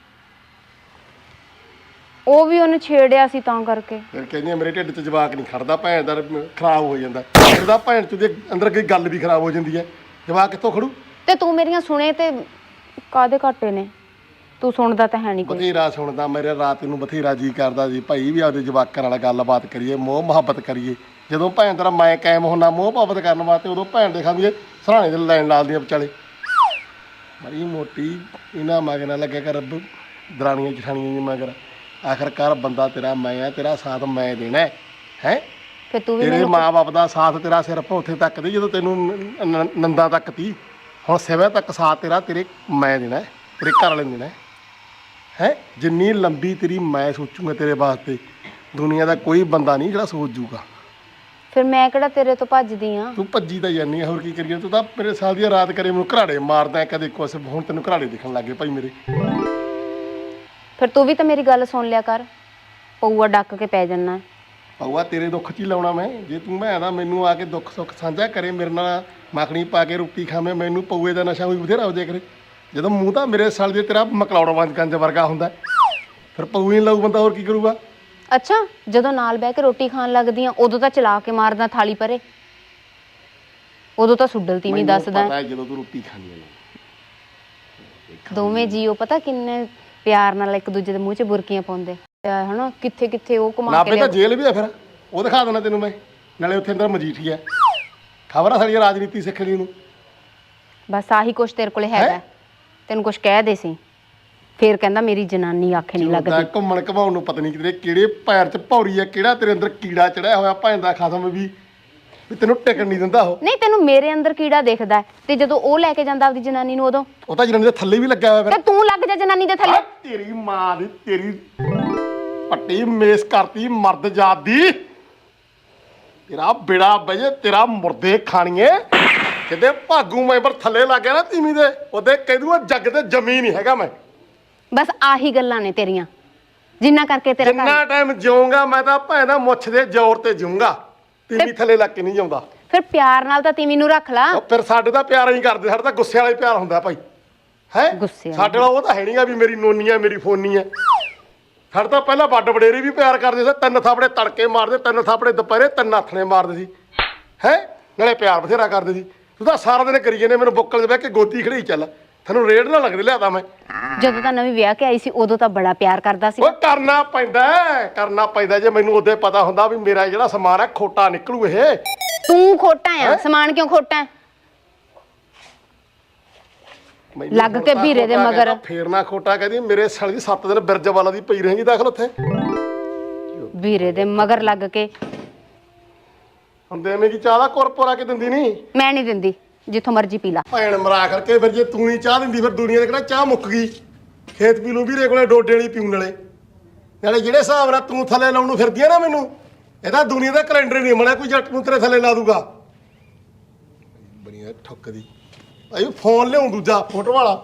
ਉਹ ਵੀ ਉਹਨੇ ਛੇੜਿਆ ਸੀ ਤਾਂ ਕਰਕੇ। ਫਿਰ ਕਹਿੰਦੀ ਆ, ਮੇਰੇ ਢਿੱਡ 'ਚ ਜਵਾਕ ਨਹੀਂ ਖੜਦਾ ਭੈਣ ਦਾ ਖਰਾਬ ਹੋ ਜਾਂਦਾ। ਇਹਦਾ ਭੈਣ 'ਚ ਦੇ ਅੰਦਰ ਕੋਈ ਗੱਲ ਵੀ ਖਰਾਬ ਹੋ ਜਾਂਦੀ ਹੈ। ਜਵਾਕ ਕਿੱਥੋਂ ਖੜੂ? ਤੇ ਤੂੰ ਮੇਰੀਆਂ ਸੁਣੇ ਤੇ ਕਾਦੇ ਘਾਟੇ ਨੇ? ਤੂੰ ਸੁਣਦਾ ਤਾਂ ਹੈ ਨਹੀਂ ਕੋਈ। ਬਥੇਰਾ ਸੁਣਦਾ ਮੇਰੇ ਰਾਤ ਨੂੰ ਬਥੇਰਾ ਜੀ ਕਰਦਾ ਜੀ ਭਾਈ ਵੀ ਆਪਦੇ ਜਵਾਕਾਂ ਨਾਲ ਗੱਲਬਾਤ ਕਰੀਏ ਮੋਹ ਮੁਹੱਬਤ ਕਰੀਏ। ਜਦੋਂ ਭੈਣ ਤੇਰਾ ਮੈਂ ਕਾਇਮ ਹੁੰਦਾ ਮੋਹ ਮੁਹੱਬਤ ਕਰਨ ਵਾਸਤੇ ਉਦੋਂ ਭੈਣ ਦੇ ਖਾਂਦੀ ਸਰਾਣੇ ਦੇ ਲੈਣ ਲਾਲਦੀਆਂ ਵਿਚਾਲੇ। ਬੜੀ ਮੋਟੀ ਇਹਨਾਂ ਮਗਰ ਨਾ ਲੱਗਿਆ ਕਰ ਰੱਬ ਦਰਾਣੀਆਂ ਜਠਾਣੀਆਂ ਜੀ ਮਗਰ। ਆਖਰਕਾਰ ਬੰਦਾ ਤੇਰਾ ਮੈਂ ਆ ਤੇਰਾ ਸਾਥ ਮੈਂ ਦੇਣਾ ਹੈ ਹੈਂ? ਫਿਰ ਤੂੰ ਵੀ ਤੇਰੇ ਮੈਨੂੰ ਮਾਪੇ ਦਾ ਸਾਥ ਤੇਰਾ ਸਿਰਫ ਉੱਥੇ ਤੱਕ ਦੀ ਜਦੋਂ ਤੈਨੂੰ ਨ- ਨ- ਨੰਦਾ ਤੱਕ ਤੀ ਹੁਣ ਸਿਵੇ ਤੱਕ ਸਾਥ ਤੇਰਾ ਤੇਰੇ ਮੈਂ ਦੇਣਾ ਹੈ, ਤੇਰੇ ਘਰ ਵਾਲੇ ਨੇ ਦੇਣਾ ਹੈ ਹੈ? ਜਿੰਨੀ ਲੰਬੀ ਤੇਰੀ ਮੈਂ ਸੋਚੂਗਾ ਤੇਰੇ ਵਾਸਤੇ ਦੁਨੀਆ ਦਾ ਕੋਈ ਬੰਦਾ ਨਹੀਂ ਜਿਹੜਾ ਸੋਚ ਜੂਗਾ। ਫਿਰ ਮੈਂ ਕਿਹੜਾ ਤੇਰੇ ਤੋਂ ਭੱਜਦੀ ਆ? ਤੂੰ ਭੱਜੀ ਤਾਂ ਜਾਨੀ ਆ ਹੋਰ ਕੀ ਕਰੀਏ? ਤੂੰ ਤਾਂ ਮੇਰੇ ਸਾਲ ਦੀ ਰਾਤ ਕਰੇ ਮੈਨੂੰ ਘਰਾੜੇ ਮਾਰਦਾ ਹੈ, ਕਦੇ ਕੁਛ ਹੁਣ ਤੈਨੂੰ ਘਰਾੜੇ ਦਿਖਣ ਲੱਗੇ ਭਾਈ ਮੇਰੇ। ਫਿਰ ਤੂੰ ਵੀ ਤਾਂ ਮੇਰੀ ਗੱਲ ਸੁਣ ਲਿਆ ਕਰ। ਪਊਆ ਡੱਕ ਕੇ ਪੈ ਜੰਨਾ। ਪਾਉਆ ਤੇਰੇ ਦੁੱਖ 'ਚ ਹੀ ਲਾਉਣਾ ਮੈਂ। ਜੇ ਤੂੰ ਮੈਂ ਦਾ ਮੈਨੂੰ ਆ ਕੇ ਦੁੱਖ ਸੁੱਖ ਸਾਂਝਾ ਕਰੇ ਮੇਰੇ ਨਾਲ ਮੱਖਣੀ ਪਾ ਕੇ ਰੋਟੀ ਖਾਵੇਂ ਮੈਨੂੰ ਪਊਏ ਦਾ ਨਸ਼ਾ ਵੀ ਬਥੇਰਾ ਹੋ ਜਾਇਆ ਕਰੇ। ਜਦੋਂ ਮੂੰਹ ਤਾਂ ਮੇਰੇ ਸਾਲ ਦੇ ਤੇਰਾ ਮਕਲੌੜਾ ਵਾਂਗ ਕੰਜ ਵਰਗਾ ਹੁੰਦਾ। ਫਿਰ ਪਊਏ ਹੀ ਲਾਊ ਬੰਦਾ ਹੋਰ ਕੀ ਕਰੂਗਾ? ਅੱਛਾ ਜਦੋਂ ਨਾਲ ਬਹਿ ਕੇ ਰੋਟੀ ਖਾਣ ਲੱਗਦੀ ਆ ਉਦੋਂ ਤਾਂ ਚਲਾ ਕੇ ਮਾਰਦਾ ਥਾਲੀ ਪਰੇ। ਉਦੋਂ ਤਾਂ ਸੁੱਡਲਤੀ ਨਹੀਂ ਮੈਨੂੰ ਦੱਸਦਾ। ਪਤਾ ਹੈ ਜਦੋਂ ਤੂੰ ਰੋਟੀ ਖਾਣੀ ਹੈ ਦੋਵੇਂ ਜੀਓ ਪਤਾ ਕਿੰਨੇ ਪਿਆਰ ਨਾਲ ਇੱਕ ਦੂਜੇ ਦੇ ਮੂੰਹ 'ਚ ਬੁਰਕੀਆਂ ਪਾਉਂਦੇ। ਤੇ ਹਨਾ ਕਿੱਥੇ ਕਿੱਥੇ ਉਹ ਘੁਮਾ ਕੇ ਤਾਂ ਲਿਆ ਜੇਲ੍ਹ ਵੀ ਆ ਫਿਰ। ਉਹ ਦਿਖਾ ਦੇਣਾ ਤੈਨੂੰ ਮੈਂ। ਨਾਲੇ ਉੱਥੇ ਅੰਦਰ ਮਜੀਠੀ ਹੈ ਖਬਰ ਆ ਸਾਡੀ ਰਾਜਨੀਤੀ ਸਿੱਖਣੀ ਨੂੰ ਬਸ ਆਹੀ ਕੁਛ ਤੇਰੇ ਕੋਲੇ ਹੈਗਾ। ਤੈਨੂੰ ਕੁਛ ਕਹਿ ਦੇ ਸੀ। ਫੇਰ ਕਹਿੰਦਾ ਮੇਰੀ ਜਨਾਨੀ ਆਖੇ ਨਹੀਂ ਲੱਗਦਾ। ਲੱਗਦੀ ਘੁੰਮਣ ਘਮਾਉਣ ਨੂੰ ਪਤਾ ਨਹੀਂ ਕਿਤੇ ਕਿਹੜੇ ਪੈਰ 'ਚ ਭੌਰੀ ਹੈ ਕਿਹੜਾ ਤੇਰੇ ਅੰਦਰ ਕੀੜਾ ਚੜਿਆ ਹੋਇਆ ਭੈਣ ਦਾ ਖਸਮ ਵੀ। ਵੀ ਤੈਨੂੰ ਟਿਕਣ ਨਹੀਂ ਦਿੰਦਾ ਉਹ। ਨਹੀਂ ਤੈਨੂੰ ਮੇਰੇ ਅੰਦਰ ਕੀੜਾ ਦਿਖਦਾ ਹੈ, ਤੇ ਜਦੋਂ ਉਹ ਲੈ ਕੇ ਜਾਂਦਾ ਆਪਦੀ ਜਨਾਨੀ ਨੂੰ ਉਦੋਂ? ਉਹ ਤਾਂ ਜਨਾਨੀ ਦੇ ਥੱਲੇ ਵੀ ਲੱਗਾ ਹੋਇਆ ਫਿਰ। ਤੇ ਤੂੰ ਲੱਗ ਜਾ ਜਨਾਨੀ ਦੇ ਥੱਲੇ। ਆ ਤੇਰੀ ਮਾਂ ਦੀ ਤੇਰੀ ਪੱਟੀ ਮੇਸ ਕਰਤੀ ਮਰਦ ਜਾਤ ਦੀ। ਤੇਰਾ ਬਿੜਾ ਬਜੇ ਤੇਰਾ ਮੁਰਦੇ ਖਾਣੀਏ। ਕਿਤੇ ਭਾਗੂ ਮੈਂਬਰ ਥੱਲੇ ਲੱਗ ਗਿਆ ਨਾ ਤੀਵੀਂ ਦੇ ਉਹਦੇ ਕਹਿ ਦੂਆ ਜੱਗ ਤੇ ਜ਼ਮੀਨ ਹੀ ਹੈਗਾ ਮੈਂ। ਬਸ ਆਹੀ ਗੱਲਾਂ ਨੇ ਤੇਰੀਆਂ ਜਿੰਨਾ ਕਰਕੇ ਤੇਰਾ ਘਰ ਜਿੰਨਾ ਟਾਈਮ ਜਿਉਂਗਾ ਮੈਂ ਤਾਂ ਭੈਣ ਦਾ ਮੁੱਛ ਦੇ ਜ਼ੋਰ ਤੇ ਜਿਉਂਗਾ ਤੀਵੀਂ ਥੱਲੇ ਲੱਗ ਕੇ ਨਹੀਂ ਜਿਉਂਦਾ। ਫਿਰ ਪਿਆਰ ਨਾਲ ਤਾਂ ਤੀਵੀਂ ਨੂੰ ਰੱਖ ਲਾ। ਉਹ ਫਿਰ ਸਾਡੇ ਤਾਂ ਪਿਆਰ ਹੀ ਕਰਦੇ ਸਾਡੇ ਤਾਂ ਗੁੱਸੇ ਵਾਲਾ ਹੀ ਪਿਆਰ ਹੁੰਦਾ ਭਾਈ। ਹੈ? ਗੁੱਸੇ ਵਾਲਾ। ਸਾਡੇ ਵਾਲਾ ਉਹ ਤਾਂ ਹੈ ਨਹੀਂਗਾ ਵੀ ਮੇਰੀ ਨੋਨੀ ਹੈ ਮੇਰੀ ਫੋਨੀ ਹੈ। ਸਾਡੇ ਤਾਂ ਪਹਿਲਾਂ ਵੱਡ ਵਡੇਰੀ ਵੀ ਪਿਆਰ ਕਰਦੇ ਸੀ ਤਿੰਨ ਥਾਪੜੇ ਤੜਕੇ ਮਾਰਦੇ ਤਿੰਨ ਥਾਪੜੇ ਦੁਪਹਿਰੇ ਤਿੰਨ ਆਥਣੇ ਮਾਰਦੇ ਸੀ। ਹੈ? ਨਾਲੇ ਪਿਆਰ ਬਥੇਰਾ ਕਰਦੇ ਸੀ। ਤੂੰ ਤਾਂ ਸਾਰਾ ਦਿਨ ਕਰੀ ਜਾਂਦੇ ਮੈਨੂੰ ਬੁੱਕਲ 'ਚ ਬਹਿ ਕੇ ਗੋਦੀ ਖੜੀ ਚੱਲ। ਤੈਨੂੰ ਰੇਡ ਨਾ ਲੱਗਦੇ ਲਿਆਦਾ ਮੈਂ। ਜਦੋਂ ਤਾਂ ਨਵੀਂ ਵਿਆਹ ਕੇ ਆਈ ਸੀ ਉਦੋਂ ਤਾਂ ਬੜਾ ਪਿਆਰ ਕਰਦਾ ਸੀ। ਉਹ ਕਰਨਾ ਪੈਂਦਾ ਹੈ, ਕਰਨਾ ਪੈਂਦਾ ਜੇ ਮੈਨੂੰ ਉਹਦੇ ਪਤਾ ਹੁੰਦਾ ਵੀ ਮੇਰਾ ਜਿਹੜਾ ਸਮਾਨ ਹੈ ਖੋਟਾ ਨਿਕਲੂ ਇਹ। ਤੂੰ ਖੋਟਾ ਆ? ਸਮਾਨ ਕਿਉਂ ਖੋਟਾ ਹੈ? ਮੈਨੂੰ ਲੱਗ ਕੇ ਖੋਟਾ ਵੀਰੇ ਦੇ ਖੋਟਾ ਮਗਰ। ਕਹਿੰਦਾ, ਫੇਰ ਨਾ ਖੋਟਾ ਕਹਿੰਦੀ ਮੇਰੇ ਸਾਲ ਦੀ 7 ਦਿਨ ਬਿਰਜ ਵਾਲਾ ਦੀ ਪਈ ਰਹੇਗੀ ਦਾਖਲ ਉੱਥੇ। ਵੀਰੇ ਦੇ ਮਗਰ ਲੱਗ ਕੇ। ਹੁਣ ਦੇਵੇਂ ਕੀ ਚਾਹ ਦਾ ਕੁਰਪੁਰਾ ਕੇ ਦਿੰਦੀ ਨਹੀਂ ਮੈਂ ਨਹੀਂ ਦਿੰਦੀ। ਜਿੱਥੋਂ ਮਰਜ਼ੀ ਪੀ ਲਾ। ਭੈਣ ਮਰਾ ਕਰਕੇ ਫਿਰ ਜੇ ਤੂੰ ਨਹੀਂ ਚਾਹ ਦਿੰਦੀ, ਫਿਰ ਦੁਨੀਆ ਦੇ ਕਿਹੜਾ ਚਾਹ ਮੁੱਕ ਗਈ? ਖੇਤ ਪੀ ਲੂ ਵੀਰੇ ਕੋਲੇ ਡੋਡੇ ਵਾਲੀ ਪੀਉਣ ਵਾਲੇ। ਨਾਲੇ ਜਿਹੜੇ ਹਿਸਾਬ ਨਾਲ ਤੂੰ ਥੱਲੇ ਲਾਉਣ ਨੂੰ ਫਿਰਦੀ ਆ ਨਾ ਮੈਨੂੰ ਇਹਦਾ ਦੁਨੀਆ ਦਾ ਕੈਲੰਡਰ ਨਹੀਂ ਬਣਿਆ, ਕੋਈ ਜੱਟ ਨੂੰ ਤੇਰੇ ਥੱਲੇ ਲਾ ਦੂਗਾ। ਬੜੀਆਂ ਠੁੱਕਦੀ। ਭਾਈ, ਫੋਨ ਲਿਆਉਂ ਦੂਜਾ, ਫੋਟੋ ਵਾਲਾ।